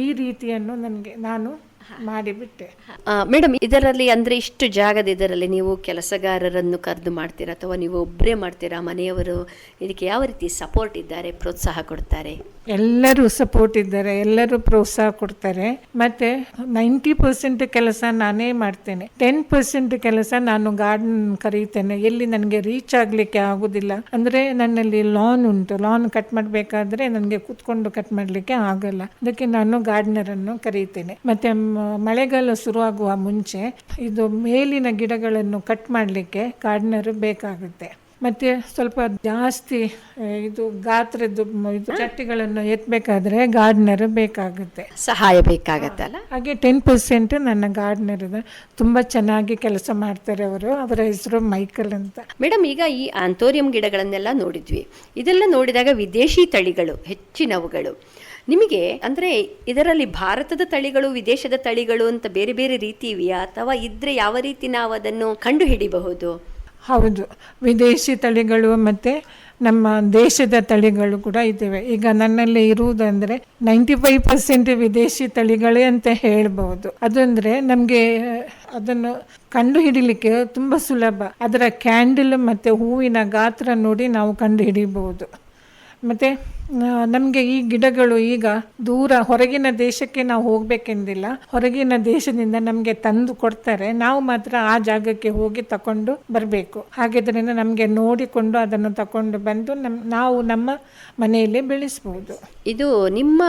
C: ಈ ರೀತಿಯನ್ನು ನನಗೆ ನಾನು ಮಾಡಿಬಿಟ್ಟೆ.
B: ಮೇಡಮ್ ಇದರಲ್ಲಿ ಅಂದ್ರೆ ಇಷ್ಟು ಜಾಗದ ಇದರಲ್ಲಿ ನೀವು ಕೆಲಸಗಾರರನ್ನು ಕರೆದು ಮಾಡ್ತೀರಾ? ಅಥವಾ ನೀವು ಒಬ್ಬರೇ ಮಾಡ್ತೀರಾ? ಮನೆಯವರು ಇದಕ್ಕೆ ಯಾವ ರೀತಿ ಸಪೋರ್ಟ್ ಇದ್ದಾರೆ ಪ್ರೋತ್ಸಾಹ ಕೊಡ್ತಾರೆ?
C: ಎಲ್ಲರೂ ಸಪೋರ್ಟ್ ಇದ್ದಾರೆ ಎಲ್ಲರೂ ಪ್ರೋತ್ಸಾಹ ಕೊಡ್ತಾರೆ. ಮತ್ತೆ ನೈಂಟಿ ಪರ್ಸೆಂಟ್ ಕೆಲಸ ನಾನೇ ಮಾಡ್ತೇನೆ. ಟೆನ್ ಪರ್ಸೆಂಟ್ ಕೆಲಸ ನಾನು ಗಾರ್ಡನ್ ಕರೀತೇನೆ ಎಲ್ಲಿ ನನಗೆ ರೀಚ್ ಆಗಲಿಕ್ಕೆ ಆಗೋದಿಲ್ಲ. ಅಂದ್ರೆ ನನ್ನಲ್ಲಿ ಲಾನ್ ಉಂಟು. ಲಾನ್ ಕಟ್ ಮಾಡಬೇಕಾದ್ರೆ ನನಗೆ ಕೂತ್ಕೊಂಡು ಕಟ್ ಮಾಡ್ಲಿಕ್ಕೆ ಆಗಲ್ಲ. ಅದಕ್ಕೆ ನಾನು ಗಾರ್ಡನರನ್ನು ಕರೀತೇನೆ ಮತ್ತೆ ಮಳೆಗಾಲ ಶುರುವಾಗುವ ಮುಂಚೆ ಇದು ಮೇಲಿನ ಗಿಡಗಳನ್ನು ಕಟ್ ಮಾಡಲಿಕ್ಕೆ ಗಾರ್ಡ್ನರು ಬೇಕಾಗುತ್ತೆ. ಮತ್ತೆ ಸ್ವಲ್ಪ ಜಾಸ್ತಿ ಇದು ಗಾತ್ರದ್ದು ಇದು ಚಟ್ಟಿಗಳನ್ನು ಎತ್ತಬೇಕಾದ್ರೆ ಗಾರ್ಡ್ನರ್ ಬೇಕಾಗುತ್ತೆ.
B: ಸಹಾಯ ಬೇಕಾಗತ್ತಲ್ಲ?
C: ಹಾಗೆ ಟೆನ್ ಪರ್ಸೆಂಟ್ ನನ್ನ ಗಾರ್ಡ್ನರ್ ತುಂಬ ಚೆನ್ನಾಗಿ ಕೆಲಸ ಮಾಡ್ತಾರೆ ಅವರು. ಅವರ ಹೆಸರು ಮೈಕಲ್ ಅಂತ.
B: ಮೇಡಮ್ ಈಗ ಈ ಆಂಥೋರಿಯಂ ಗಿಡಗಳನ್ನೆಲ್ಲ ನೋಡಿದ್ವಿ. ಇದೆಲ್ಲ ನೋಡಿದಾಗ ವಿದೇಶಿ ತಳಿಗಳು ಹೆಚ್ಚಿನವುಗಳು. ನಿಮಗೆ ಅಂದರೆ ಇದರಲ್ಲಿ ಭಾರತದ ತಳಿಗಳು, ವಿದೇಶದ ತಳಿಗಳು ಅಂತ ಬೇರೆ ಬೇರೆ ರೀತಿ ಇವೆಯಾ? ಅಥವಾ ಇದ್ರೆ ಯಾವ ರೀತಿ ನಾವು ಅದನ್ನು ಕಂಡು ಹಿಡಿಬಹುದು
C: ಹೌದು. ವಿದೇಶಿ ತಳಿಗಳು ಮತ್ತು ನಮ್ಮ ದೇಶದ ತಳಿಗಳು ಕೂಡ ಇದ್ದಾವೆ. ಈಗ ನನ್ನಲ್ಲಿ ಇರುವುದಂದರೆ ನೈಂಟಿ ಫೈವ್ ಪರ್ಸೆಂಟ್ ವಿದೇಶಿ ತಳಿಗಳೇ ಅಂತ ಹೇಳ್ಬೋದು. ಅದಂದರೆ ನಮಗೆ ಅದನ್ನು ಕಂಡು ಹಿಡಿಲಿಕ್ಕೆ ತುಂಬ ಸುಲಭ. ಅದರ ಕ್ಯಾಂಡಲ್ ಮತ್ತು ಹೂವಿನ ಗಾತ್ರ ನೋಡಿ ನಾವು ಕಂಡು ಹಿಡಿಬಹುದು ಮತ್ತು ನಮಗೆ ಈ ಗಿಡಗಳು ಈಗ ದೂರ ಹೊರಗಿನ ದೇಶಕ್ಕೆ ನಾವು ಹೋಗಬೇಕೆಂದಿಲ್ಲ. ಹೊರಗಿನ ದೇಶದಿಂದ ನಮಗೆ ತಂದು ಕೊಡ್ತಾರೆ. ನಾವು ಮಾತ್ರ ಆ ಜಾಗಕ್ಕೆ ಹೋಗಿ ತಕೊಂಡು ಬರಬೇಕು. ಹಾಗಿದ್ದರಿಂದ ನಮಗೆ ನೋಡಿಕೊಂಡು ಅದನ್ನು ತಕೊಂಡು ಬಂದು ನಮ್, ನಾವು ನಮ್ಮ ಮನೆಯಲ್ಲಿ ಬೆಳೆಸ್ಬೋದು.
B: ಇದು ನಿಮ್ಮ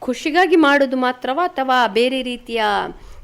B: ಖುಷಿಗಾಗಿ ಮಾಡೋದು ಮಾತ್ರವಾ ಅಥವಾ ಬೇರೆ ರೀತಿಯ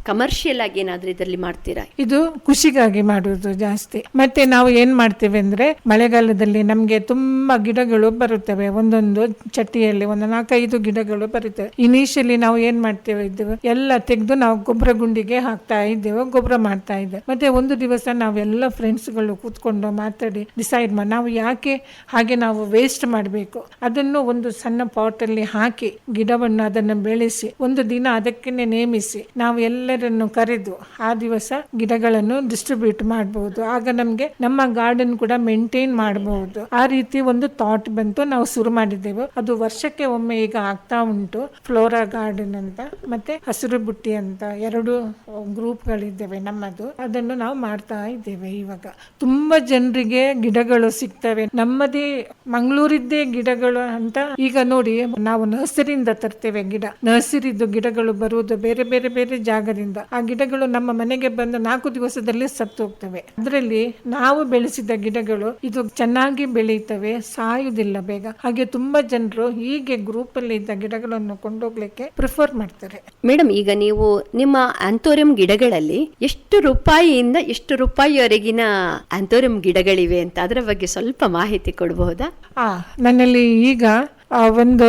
B: ಕಮರ್ಷಿಯಲ್ ಆಗಿ ಏನಾದರೂ ಇದರಲ್ಲಿ ಮಾಡ್ತೀರಾ?
C: ಇದು ಖುಷಿಗಾಗಿ ಮಾಡುವುದು ಜಾಸ್ತಿ. ಮತ್ತೆ ನಾವು ಏನ್ ಮಾಡ್ತೇವೆ ಅಂದ್ರೆ, ಮಳೆಗಾಲದಲ್ಲಿ ನಮ್ಗೆ ತುಂಬಾ ಗಿಡಗಳು ಬರುತ್ತವೆ. ಒಂದೊಂದು ಚಟ್ಟಿಯಲ್ಲಿ ಒಂದು ನಾಲ್ಕೈದು ಗಿಡಗಳು ಬರುತ್ತವೆ ಇನಿಷಿಯಲಿ ನಾವು ಏನ್ ಮಾಡ್ತೇವೆ ಇದ್ದೇವೆ ಎಲ್ಲ ತೆಗೆದು ನಾವು ಗೊಬ್ಬರ ಗುಂಡಿಗೆ ಹಾಕ್ತಾ ಇದ್ದೇವೆ, ಗೊಬ್ಬರ ಮಾಡ್ತಾ ಇದ್ದೇವೆ. ಮತ್ತೆ ಒಂದು ದಿವಸ ನಾವೆಲ್ಲ ಫ್ರೆಂಡ್ಸ್ಗಳು ಕೂತ್ಕೊಂಡು ಮಾತಾಡಿ ಡಿಸೈಡ್ ಮಾಡಿ ನಾವು ಯಾಕೆ ಹಾಗೆ ನಾವು ವೇಸ್ಟ್ ಮಾಡಬೇಕು? ಅದನ್ನು ಒಂದು ಸಣ್ಣ ಪಾಟಲ್ಲಿ ಹಾಕಿ ಗಿಡವನ್ನು ಅದನ್ನು ಬೆಳೆಸಿ, ಒಂದು ದಿನ ಅದಕ್ಕೆ ನೇಮಿಸಿ, ನಾವು ಎಲ್ಲರನ್ನು ಕರೆದು ಆ ದಿವಸ ಗಿಡಗಳನ್ನು ಡಿಸ್ಟ್ರಿಬ್ಯೂಟ್ ಮಾಡಬಹುದು ಆಗ ನಮಗೆ ನಮ್ಮ ಗಾರ್ಡನ್ ಕೂಡ ಮೇಂಟೈನ್ ಮಾಡಬಹುದು ಆ ರೀತಿ ಒಂದು ಥಾಟ್ ಬಂತು. ನಾವು ಶುರು ಮಾಡಿದ್ದೆವು. ಅದು ವರ್ಷಕ್ಕೆ ಒಮ್ಮೆ ಈಗ ಆಗ್ತಾ ಉಂಟು. ಫ್ಲೋರಾ ಗಾರ್ಡನ್ ಅಂತ, ಮತ್ತೆ ಹಸಿರು ಬುಟ್ಟಿ ಅಂತ ಎರಡು ಗ್ರೂಪ್ಗಳಿದ್ದೇವೆ ನಮ್ಮದು. ಅದನ್ನು ನಾವು ಮಾಡ್ತಾ ಇದ್ದೇವೆ ಇವಾಗ. ತುಂಬಾ ಜನರಿಗೆ ಗಿಡಗಳು ಸಿಗ್ತವೆ. ನಮ್ಮದೇ ಮಂಗಳೂರಿದ್ದೇ ಗಿಡಗಳು ಅಂತ ಈಗ ನೋಡಿ, ನಾವು ನರ್ಸರಿಯಿಂದ ತರ್ತೇವೆ ಗಿಡ. ನರ್ಸರಿದು ಗಿಡಗಳು ಬರುವುದು ಬೇರೆ ಬೇರೆ ಬೇರೆ ಜಾಗದಿಂದ. ಆ ಗಿಡಗಳು ನಮ್ಮ ಮನೆಗೆ ಬಂದು ನಾಲ್ಕು ದಿವಸದಲ್ಲಿ ಸತ್ತು ಹೋಗ್ತವೆ. ಅದರಲ್ಲಿ ನಾವು ಬೆಳೆಸಿದ ಗಿಡಗಳು ಇದು ಚೆನ್ನಾಗಿ ಬೆಳೆಯುತ್ತವೆ ಸಾಯುವುದಿಲ್ಲ ಬೇಗ. ಹಾಗೆ ತುಂಬಾ ಜನರು ಹೀಗೆ ಗ್ರೂಪ್ ಅಲ್ಲಿ ಇದ್ದ ಗಿಡಗಳನ್ನು ಕೊಂಡೋಗ್ಲಿಕ್ಕೆ ಪ್ರಿಫರ್ ಮಾಡ್ತಾರೆ.
B: ಮೇಡಮ್ ಈಗ ನೀವು ನಿಮ್ಮ ಆಂಥೋರಿಯಂ ಗಿಡಗಳಲ್ಲಿ ಎಷ್ಟು ರೂಪಾಯಿಯಿಂದ ಎಷ್ಟು ರೂಪಾಯಿವರೆಗಿನ ಆಂಥೋರಿಯಂ ಗಿಡಗಳಿವೆ ಅಂತ ಅದರ ಬಗ್ಗೆ ಸ್ವಲ್ಪ ಮಾಹಿತಿ ಕೊಡಬಹುದಾ?
C: ಆ ನನ್ನಲ್ಲಿ ಈಗ ಆ, ಒಂದು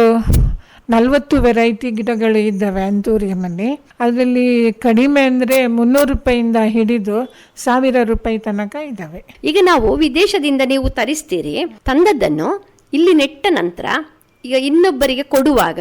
C: ನಲವತ್ತು ವೆರೈಟಿ ಗಿಡಗಳು ಇದ್ದಾವೆ ಅಂತೂರಿಯಮಲ್ಲಿ ಅದರಲ್ಲಿ ಕಡಿಮೆ ಅಂದರೆ ಮುನ್ನೂರು ರೂಪಾಯಿಂದ ಹಿಡಿದು ಸಾವಿರ ರೂಪಾಯಿ ತನಕ ಇದ್ದಾವೆ.
B: ಈಗ ನಾವು ವಿದೇಶದಿಂದ ನೀವು ತರಿಸ್ತೀರಿ ತಂದದ್ದನ್ನು ಇಲ್ಲಿ ನೆಟ್ಟ ನಂತರ ಈಗ ಇನ್ನೊಬ್ಬರಿಗೆ ಕೊಡುವಾಗ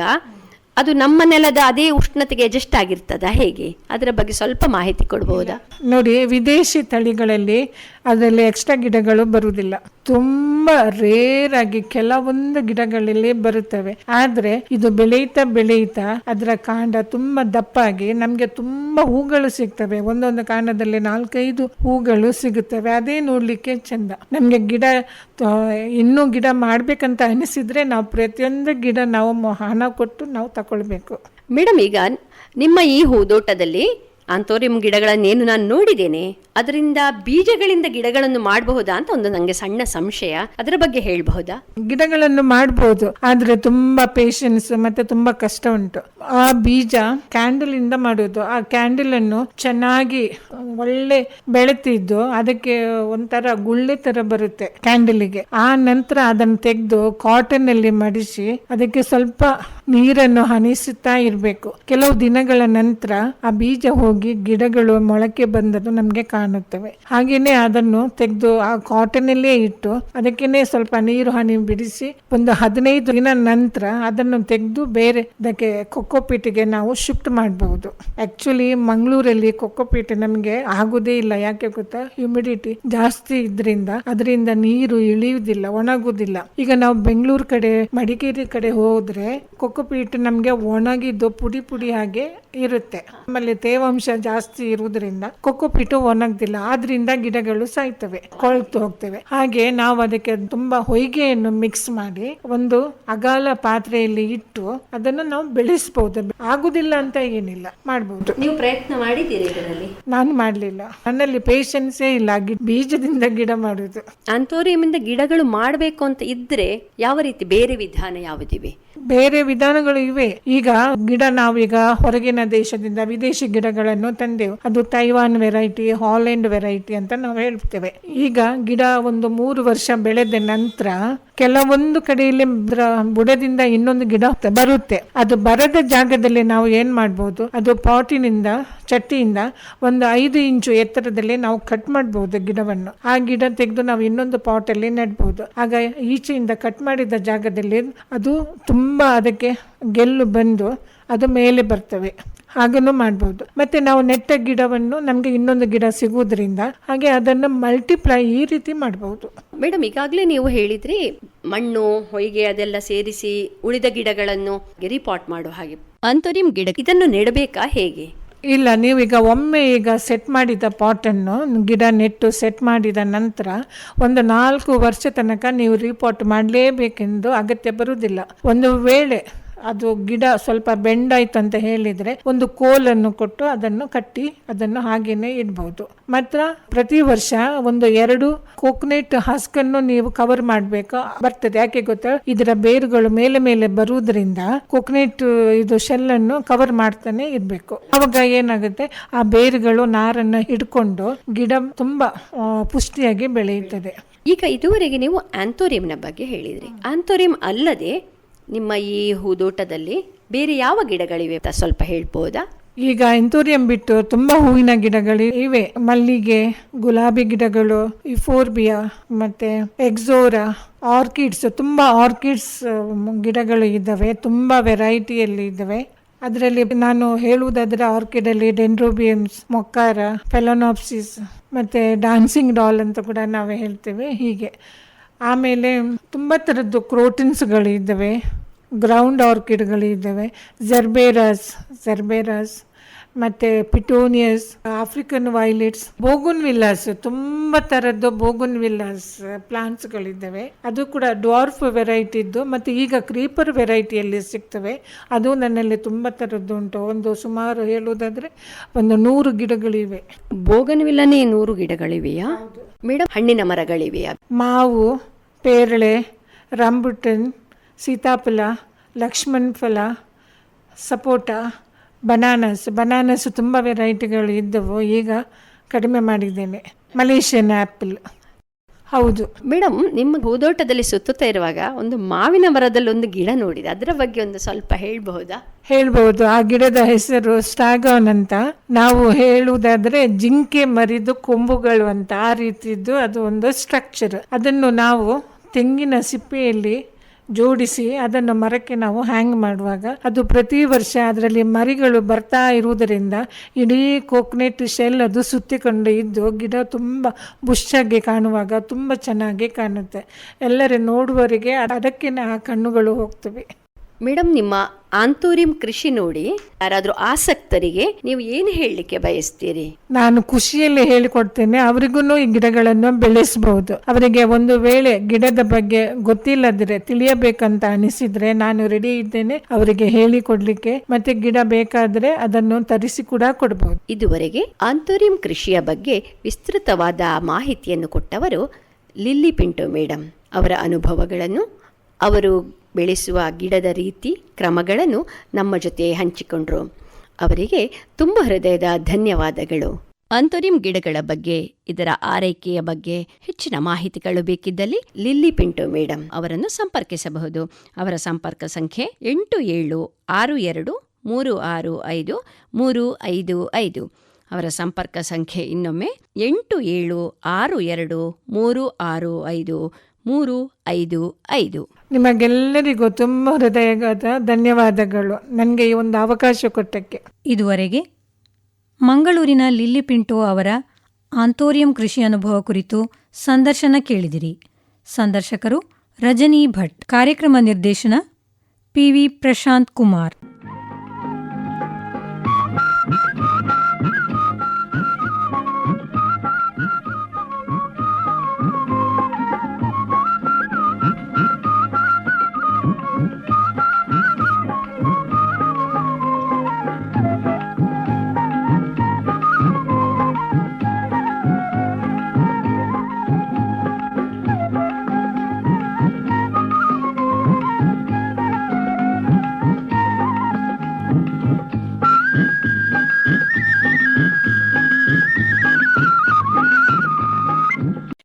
B: ಅದು ನಮ್ಮ ನೆಲದ ಅದೇ ಉಷ್ಣತೆಗೆ ಅಡ್ಜಸ್ಟ್ ಆಗಿರ್ತದ ಹೇಗೆ? ಅದರ ಬಗ್ಗೆ ಸ್ವಲ್ಪ ಮಾಹಿತಿ ಕೊಡಬಹುದಾ
C: ನೋಡಿ ವಿದೇಶಿ ತಳಿಗಳಲ್ಲಿ ಅದರಲ್ಲಿ ಎಕ್ಸ್ಟ್ರಾ ಗಿಡಗಳು ಬರುವುದಿಲ್ಲ. ತುಂಬ ರೇರ್ ಆಗಿ ಕೆಲವೊಂದು ಗಿಡಗಳಲ್ಲಿ ಬರುತ್ತವೆ. ಆದ್ರೆ ಇದು ಬೆಳೆಯುತ್ತಾ ಬೆಳೆಯುತ್ತಾ ಅದರ ಕಾಂಡ ತುಂಬಾ ದಪ್ಪಾಗಿ ನಮಗೆ ತುಂಬಾ ಹೂಗಳು ಸಿಗ್ತವೆ. ಒಂದೊಂದು ಕಾಂಡದಲ್ಲಿ ನಾಲ್ಕೈದು ಹೂಗಳು ಸಿಗುತ್ತವೆ. ಅದೇ ನೋಡಲಿಕ್ಕೆ ಚಂದ. ನಮಗೆ ಗಿಡ ಇನ್ನೂ ಗಿಡ ಮಾಡಬೇಕಂತ ಅನಿಸಿದರೆ ನಾವು ಪ್ರತಿಯೊಂದು ಗಿಡ ನಾವು ಹಣ ಕೊಟ್ಟು ನಾವು ತಕೊಳ್ಬೇಕು
B: ಮೇಡಮ್ ಈಗ ನಿಮ್ಮ ಈ ಹೂದೋಟದಲ್ಲಿ ಆಂಥೋರಿಯಂ ಗಿಡಗಳನ್ನೇನು ನಾನು ನೋಡಿದ್ದೇನೆ ಅದರಿಂದ ಬೀಜಗಳಿಂದ ಗಿಡಗಳನ್ನು ಮಾಡಬಹುದಾ ಅಂತ ಒಂದು ನನಗೆ ಸಣ್ಣ ಸಂಶಯ. ಅದರ ಬಗ್ಗೆ ಹೇಳಬಹುದಾ?
C: ಗಿಡಗಳನ್ನು ಮಾಡಬಹುದು ಆದ್ರೆ ತುಂಬಾ ಪೇಶನ್ಸ್ ಮತ್ತೆ ತುಂಬಾ ಕಷ್ಟ ಉಂಟು. ಆ ಬೀಜ ಕ್ಯಾಂಡಲ್ ಇಂದ ಮಾಡೋದು. ಆ ಕ್ಯಾಂಡಲ್ ಅನ್ನು ಚೆನ್ನಾಗಿ ಒಳ್ಳೆ ಬೆಳೆತಿದ್ದು, ಅದಕ್ಕೆ ಒಂಥರ ಗುಳ್ಳೆ ತರ ಬರುತ್ತೆ ಕ್ಯಾಂಡಲಿಗೆ ಆ ನಂತರ ಅದನ್ನು ತೆಗೆದು ಕಾಟನ್ ಅಲ್ಲಿ ಮಡಿಸಿ ಅದಕ್ಕೆ ಸ್ವಲ್ಪ ನೀರನ್ನು ಹನಿಸುತ್ತಾ ಇರಬೇಕು. ಕೆಲವು ದಿನಗಳ ನಂತರ ಆ ಬೀಜ ಹೋಗಿ ಗಿಡಗಳು ಮೊಳಕೆ ಬಂದದ್ದು ನಮಗೆ ಕಾಣುತ್ತವೆ. ಹಾಗೇನೆ ಅದನ್ನು ತೆಗೆದು ಆ ಕಾಟನಲ್ಲೇ ಇಟ್ಟು ಅದಕ್ಕೇನೆ ಸ್ವಲ್ಪ ನೀರು ಹನಿ ಬಿಡಿಸಿ ಒಂದು ಹದಿನೈದು ದಿನ ನಂತರ ಅದನ್ನು ತೆಗೆದು ಬೇರೆ ಅದಕ್ಕೆ ಕೊಕ್ಕೋಪೀಟಿಗೆ ನಾವು ಶಿಫ್ಟ್ ಮಾಡಬಹುದು ಆಕ್ಚುಲಿ ಮಂಗಳೂರಲ್ಲಿ ಕೊಕ್ಕೋಪೀಟ್ ನಮಗೆ ಆಗುದೇ ಇಲ್ಲ. ಯಾಕೆ ಗೊತ್ತಾ? ಹ್ಯುಮಿಡಿಟಿ ಜಾಸ್ತಿ ಇದ್ರಿಂದ ಅದರಿಂದ ನೀರು ಇಳಿಯುವುದಿಲ್ಲ ಒಣಗುದಿಲ್ಲ ಈಗ ನಾವು ಬೆಂಗಳೂರು ಕಡೆ, ಮಡಿಕೇರಿ ಕಡೆ ಹೋದ್ರೆ ಕೊಕ್ಕೋಪೀಟ್ ನಮ್ಗೆ ಒಣಗಿದ್ದು ಪುಡಿ ಪುಡಿ ಹಾಗೆ ಇರುತ್ತೆ. ಆಮೇಲೆ ತೇವಾಂಶ ಜಾಸ್ತಿ ಇರುವುದರಿಂದ ಕೊಕ್ಕೋಪೀಟು ಒಣಗ್ದಿಲ್ಲ. ಆದ್ರಿಂದ ಗಿಡಗಳು ಸಾಯ್ತವೆ ಕೊಳ್ತು ಹೋಗ್ತವೆ. ಹಾಗೆ ನಾವು ಅದಕ್ಕೆ ತುಂಬಾ ಹೊಯ್ಗೆಯನ್ನು ಮಿಕ್ಸ್ ಮಾಡಿ ಒಂದು ಅಗಾಲ ಪಾತ್ರೆಯಲ್ಲಿ ಇಟ್ಟು ಅದನ್ನು ನಾವು ಬೆಳೆಸಬಹುದು ಆಗುದಿಲ್ಲ ಅಂತ ಏನಿಲ್ಲ. ಮಾಡಬಹುದು
B: ನೀವು ಪ್ರಯತ್ನ ಮಾಡಿದ್ದೀರಿ ಇದರಲ್ಲಿ?
C: ನಾನು ಮಾಡಲಿಲ್ಲ. ನನ್ನಲ್ಲಿ ಪೇಷನ್ಸೇ ಇಲ್ಲ. ಬೀಜದಿಂದ ಗಿಡ ಮಾಡುದು
B: ಅಂತೋರಿಯಮಿಂದ ಗಿಡಗಳು ಮಾಡಬೇಕು ಅಂತ ಇದ್ರೆ ಯಾವ ರೀತಿ ಬೇರೆ ವಿಧಾನ ಯಾವುದಿವೆ?
C: ಬೇರೆ ವಿಧಾನಗಳು ಇವೆ. ಈಗ ಗಿಡ ನಾವೀಗ ಹೊರಗಿನ ದೇಶದಿಂದ ವಿದೇಶಿ ಗಿಡಗಳನ್ನು ತಂದೆವು. ಅದು ತೈವಾನ್ ವೆರೈಟಿ ಹಾಲೆಂಡ್ ವೆರೈಟಿ ಅಂತ ನಾವು ಹೇಳ್ತೇವೆ. ಈಗ ಗಿಡ ಒಂದು ಮೂರು ವರ್ಷ ಬೆಳೆದ ನಂತರ ಕೆಲವೊಂದು ಕಡೆಯಲ್ಲಿ ಬುಡದಿಂದ ಇನ್ನೊಂದು ಗಿಡ ಬರುತ್ತೆ. ಅದು ಬರದ ಜಾಗದಲ್ಲಿ ನಾವು ಏನ್ ಮಾಡ್ಬೋದು? ಅದು ಪಾಟಿನಿಂದ ಚಟ್ಟಿಯಿಂದ ಒಂದು ಐದು ಇಂಚು ಎತ್ತರದಲ್ಲಿ ನಾವು ಕಟ್ ಮಾಡ್ಬೋದು ಗಿಡವನ್ನು. ಆ ಗಿಡ ತೆಗೆದು ನಾವು ಇನ್ನೊಂದು ಪಾಟಲ್ಲಿ ನೆಡ್ಬೋದು. ಆಗ ಈಚೆಯಿಂದ ಕಟ್ ಮಾಡಿದ ಜಾಗದಲ್ಲಿ ಅದು ತುಂಬಾ ಅದಕ್ಕೆ ಗೆಲ್ಲು ಬಂದು ಅದು ಮೇಲೆ ಬರ್ತವೆ. ಹಾಗನ್ನು ಮಾಡ್ಬೋದು. ಮತ್ತೆ ನಾವು ನೆಟ್ಟ ಗಿಡವನ್ನು ನಮಗೆ ಇನ್ನೊಂದು ಗಿಡ ಸಿಗುವುದರಿಂದ ಹಾಗೆ ಅದನ್ನು ಮಲ್ಟಿಪ್ಲೈ ಈ ರೀತಿ ಮಾಡ್ಬೋದು.
B: ಮೇಡಮ್, ಈಗಾಗಲೇ ನೀವು ಹೇಳಿದ್ರಿ ಮಣ್ಣು, ಹೊಯ್ಗೆ ಅದೆಲ್ಲ ಸೇರಿಸಿ ಉಳಿದ ಗಿಡಗಳನ್ನು ರಿಪಾಟ್ ಮಾಡೋ ಹಾಗೆ. ಅಂತರಿಮ್ ಗಿಡ ಇದನ್ನು ನೆಡಬೇಕಾ ಹೇಗೆ?
C: ಇಲ್ಲ, ನೀವೀಗ ಒಮ್ಮೆ ಈಗ ಸೆಟ್ ಮಾಡಿದ ಪಾಟನ್ನು ಗಿಡ, ನೆಟ್ಟು ಸೆಟ್ ಮಾಡಿದ ನಂತರ ಒಂದು ನಾಲ್ಕು ವರ್ಷ ತನಕ ನೀವು ರಿಪೋರ್ಟ್ ಮಾಡಲೇಬೇಕೆಂದು ಅಗತ್ಯ ಬರುವುದಿಲ್ಲ. ಒಂದು ವೇಳೆ ಅದು ಗಿಡ ಸ್ವಲ್ಪ ಬೆಂಡಾಯ್ತು ಅಂತ ಹೇಳಿದರೆ ಒಂದು ಕೋಲನ್ನು ಕೊಟ್ಟು ಅದನ್ನು ಕಟ್ಟಿ ಅದನ್ನು ಹಾಗೇನೆ ಇಡ್ಬೋದು. ಮಾತ್ರ ಪ್ರತಿ ವರ್ಷ ಒಂದು ಎರಡು ಕೋಕೋನೆಟ್ ಹಸ್ಕನ್ನು ನೀವು ಕವರ್ ಮಾಡಬೇಕು. ಬರ್ತದೆ. ಯಾಕೆ ಗೊತ್ತಾ? ಇದರ ಬೇರುಗಳು ಮೇಲೆ ಮೇಲೆ ಬರುವುದರಿಂದ ಕೋಕೋನೆಟ್ ಇದು ಶೆಲ್ ಅನ್ನು ಕವರ್ ಮಾಡ್ತಾನೆ ಇರಬೇಕು. ಅವಾಗ ಏನಾಗುತ್ತೆ? ಆ ಬೇರುಗಳು ನಾರನ್ನು ಹಿಡ್ಕೊಂಡು ಗಿಡ ತುಂಬಾ ಪುಷ್ಟಿಯಾಗಿ ಬೆಳೆಯುತ್ತದೆ.
B: ಈಗ ಇದುವರೆಗೆ ನೀವು ಆಂಥೋರಿಯಂನ ಬಗ್ಗೆ ಹೇಳಿದ್ರಿ. ಆಂಥೋರಿಯಂ ಅಲ್ಲದೆ ನಿಮ್ಮ ಈ ಹೂದೋಟದಲ್ಲಿ ಬೇರೆ ಯಾವ ಗಿಡಗಳಿವೆ ಅಂತ ಸ್ವಲ್ಪ ಹೇಳ್ಬೋದಾ?
C: ಈಗ ಎಂತೂರಿಯಂ ಬಿಟ್ಟು ತುಂಬಾ ಹೂವಿನ ಗಿಡಗಳು ಇವೆ. ಮಲ್ಲಿಗೆ, ಗುಲಾಬಿ ಗಿಡಗಳು, ಇಫೋರ್ಬಿಯಾ, ಮತ್ತೆ ಎಕ್ಸೋರಾ, ಆರ್ಕಿಡ್ಸ್, ತುಂಬಾ ಆರ್ಕಿಡ್ಸ್ ಗಿಡಗಳು ಇದ್ದಾವೆ. ತುಂಬಾ ವೆರೈಟಿಯಲ್ಲಿ ಇದ್ದಾವೆ. ಅದರಲ್ಲಿ ನಾನು ಹೇಳುವುದಾದ್ರೆ ಆರ್ಕಿಡ್ ಅಲ್ಲಿ ಡೆಂಡ್ರೋಬಿಯಮ್ಸ್, ಮೊಕ್ಕಾರ, ಫೆಲೋನಾಪ್ಸಿಸ್, ಮತ್ತೆ ಡಾನ್ಸಿಂಗ್ ಡಾಲ್ ಅಂತ ಕೂಡ ನಾವು ಹೇಳ್ತೇವೆ. ಹೀಗೆ. ಆಮೇಲೆ ತುಂಬ ಥರದ್ದು ಕ್ರೋಟಿನ್ಸ್ಗಳಿದ್ದಾವೆ ಗ್ರೌಂಡ್ ಆರ್ಕಿಡ್ಗಳಿದ್ದಾವೆ ಜರ್ಬೇರಸ್ ಜರ್ಬೇರಸ್ ಮತ್ತು petunias African violets bougainvilleas ತುಂಬ ಥರದ್ದು ಬೋಗುನ್ ವಿಲ್ಲಾಸ್ ಪ್ಲಾಂಟ್ಸ್ಗಳಿದ್ದಾವೆ ಅದು ಕೂಡ ಡ್ವಾರ್ಫ್ ವೆರೈಟಿದ್ದು ಮತ್ತು ಈಗ ಕ್ರೀಪರ್ ವೆರೈಟಿಯಲ್ಲಿ ಸಿಗ್ತವೆ. ಅದು ನನ್ನಲ್ಲಿ ತುಂಬ ಥರದ್ದು ಉಂಟು. ಒಂದು ಸುಮಾರು ಹೇಳುವುದಾದರೆ ಒಂದು ನೂರು ಗಿಡಗಳಿವೆ.
B: ಬೋಗನ್ವಿಲ್ಲನೇ ನೂರು ಗಿಡಗಳಿವೆಯಾ? ಮೇಡಮ್ ಹಣ್ಣಿನ ಮರಗಳಿವೆಯಾ?
C: ಮಾವು ಪೇರಳೆ ರಂಬುಟನ್ ಸೀತಾಫಲ ಲಕ್ಷ್ಮಣ್ ಫಲ ಸಪೋಟ ಬನಾನಸ್ ಬನಾನಸ್ ತುಂಬ ವೆರೈಟಿಗಳು ಇದ್ದವು. ಈಗ ಕಡಿಮೆ ಮಾಡಿದ್ದೇನೆ. ಮಲೇಷಿಯನ್ ಆ್ಯಪಲ್ ಹೌದು.
B: ಮೇಡಮ್ ನಿಮ್ಮ ಹೂದೋಟದಲ್ಲಿ ಸುತ್ತುತ್ತಾ ಇರುವಾಗ ಒಂದು ಮಾವಿನ ಮರದಲ್ಲಿ ಒಂದು ಗಿಡ ನೋಡಿದೆ. ಅದರ ಬಗ್ಗೆ ಒಂದು ಸ್ವಲ್ಪ ಹೇಳಬಹುದಾ?
C: ಹೇಳ್ಬೋದು ಆ ಗಿಡದ ಹೆಸರು ಸ್ಟಾಗೋನ್ ಅಂತ. ನಾವು ಹೇಳುವುದಾದ್ರೆ ಜಿಂಕೆ ಮರಿದು ಕೊಂಬುಗಳು ಅಂತ. ಆ ರೀತಿದ್ದು ಅದು ಒಂದು ಸ್ಟ್ರಕ್ಚರ್ ಅದನ್ನು ನಾವು ತೆಂಗಿನ ಸಿಪ್ಪೆಯಲ್ಲಿ ಜೋಡಿಸಿ ಅದನ್ನು ಮರಕ್ಕೆ ನಾವು ಹ್ಯಾಂಗ್ ಮಾಡುವಾಗ ಅದು ಪ್ರತಿ ವರ್ಷ ಅದರಲ್ಲಿ ಮರಿಗಳು ಬರ್ತಾ ಇರುವುದರಿಂದ ಇಡೀ ಕೋಕ್ನೆಟ್ ಶೆಲ್ ಅದು ಸುತ್ತಿಕೊಂಡು ಇದ್ದು ಗಿಡ ತುಂಬ ಬುಷ್ಟಾಗಿ ಕಾಣುವಾಗ ತುಂಬ ಚೆನ್ನಾಗಿ ಕಾಣುತ್ತೆ. ಎಲ್ಲರೂ ನೋಡುವವರಿಗೆ ಅದಕ್ಕೆ ಆ ಕಣ್ಣುಗಳು ಹೋಗ್ತವೆ.
B: ಮೇಡಮ್ ನಿಮ್ಮ ಆಂತೂರಿಂ ಕೃಷಿ ನೋಡಿ ಯಾರಾದರೂ ಆಸಕ್ತರಿಗೆ ನೀವು ಏನು ಹೇಳಲಿಕ್ಕೆ ಬಯಸ್ತೀರಿ?
C: ನಾನು ಖುಷಿಯಲ್ಲಿ ಹೇಳಿಕೊಡ್ತೇನೆ ಅವರಿಗೂ ಈ ಗಿಡಗಳನ್ನು ಬೆಳೆಸಬಹುದು ಅವರಿಗೆ ಒಂದು ವೇಳೆ ಗಿಡದ ಬಗ್ಗೆ ಗೊತ್ತಿಲ್ಲದ್ರೆ ತಿಳಿಯಬೇಕಂತ ಅನಿಸಿದ್ರೆ ನಾನು ರೆಡಿ ಇದ್ದೇನೆ ಅವರಿಗೆ ಹೇಳಿಕೊಡ್ಲಿಕ್ಕೆ. ಮತ್ತೆ ಗಿಡ ಬೇಕಾದ್ರೆ ಅದನ್ನು ತರಿಸಿ ಕೂಡ ಕೊಡಬಹುದು
B: ಇದುವರೆಗೆ ಆಂತೂರಿಂ ಕೃಷಿಯ ಬಗ್ಗೆ ವಿಸ್ತೃತವಾದ ಮಾಹಿತಿಯನ್ನು ಕೊಟ್ಟವರು ಲಿಲ್ಲಿ ಪಿಂಟೋ ಮೇಡಮ್ ಅವರ ಅನುಭವಗಳನ್ನು ಅವರು ಬೆಳೆಸುವ ಗಿಡದ ರೀತಿ ಕ್ರಮಗಳನ್ನು ನಮ್ಮ ಜೊತೆ ಹಂಚಿಕೊಂಡ್ರು. ಅವರಿಗೆ ತುಂಬ ಹೃದಯದ ಧನ್ಯವಾದಗಳು. ಅಂತರಿಮ್ ಗಿಡಗಳ ಬಗ್ಗೆ, ಇದರ ಆರೈಕೆಯ ಬಗ್ಗೆ ಹೆಚ್ಚಿನ ಮಾಹಿತಿಗಳು ಬೇಕಿದ್ದಲ್ಲಿ ಲಿಲ್ಲಿ ಪಿಂಟು ಮೇಡಮ್ ಅವರನ್ನು ಸಂಪರ್ಕಿಸಬಹುದು. ಅವರ ಸಂಪರ್ಕ ಸಂಖ್ಯೆ ಎಂಟು ಏಳು ಆರು ಎರಡು ಮೂರು ಆರು ಐದು ಮೂರು ಐದು ಐದು. ಅವರ ಸಂಪರ್ಕ ಸಂಖ್ಯೆ ಇನ್ನೊಮ್ಮೆ ಎಂಟು ಏಳು ಆರು ಎರಡು ಮೂರು ಆರು ಐದು ಮೂರು ಐದು ಐದು.
C: ನಿಮಗೆಲ್ಲರಿಗೂ ತುಂಬ ಹೃದಯದ ಧನ್ಯವಾದಗಳು. ನನಗೆ ಈ ಒಂದು ಅವಕಾಶ ಕೊಟ್ಟಕ್ಕೆ.
A: ಇದುವರೆಗೆ ಮಂಗಳೂರಿನ ಲಿಲ್ಲಿ ಪಿಂಟೋ ಅವರ ಆಂತೋರಿಯಂ ಕೃಷಿ ಅನುಭವ ಕುರಿತು ಸಂದರ್ಶನ ಕೇಳಿದಿರಿ. ಸಂದರ್ಶಕರು ರಜನಿ ಭಟ್. ಕಾರ್ಯಕ್ರಮ ನಿರ್ದೇಶನ ಪಿವಿ ಪ್ರಶಾಂತ್ ಕುಮಾರ್.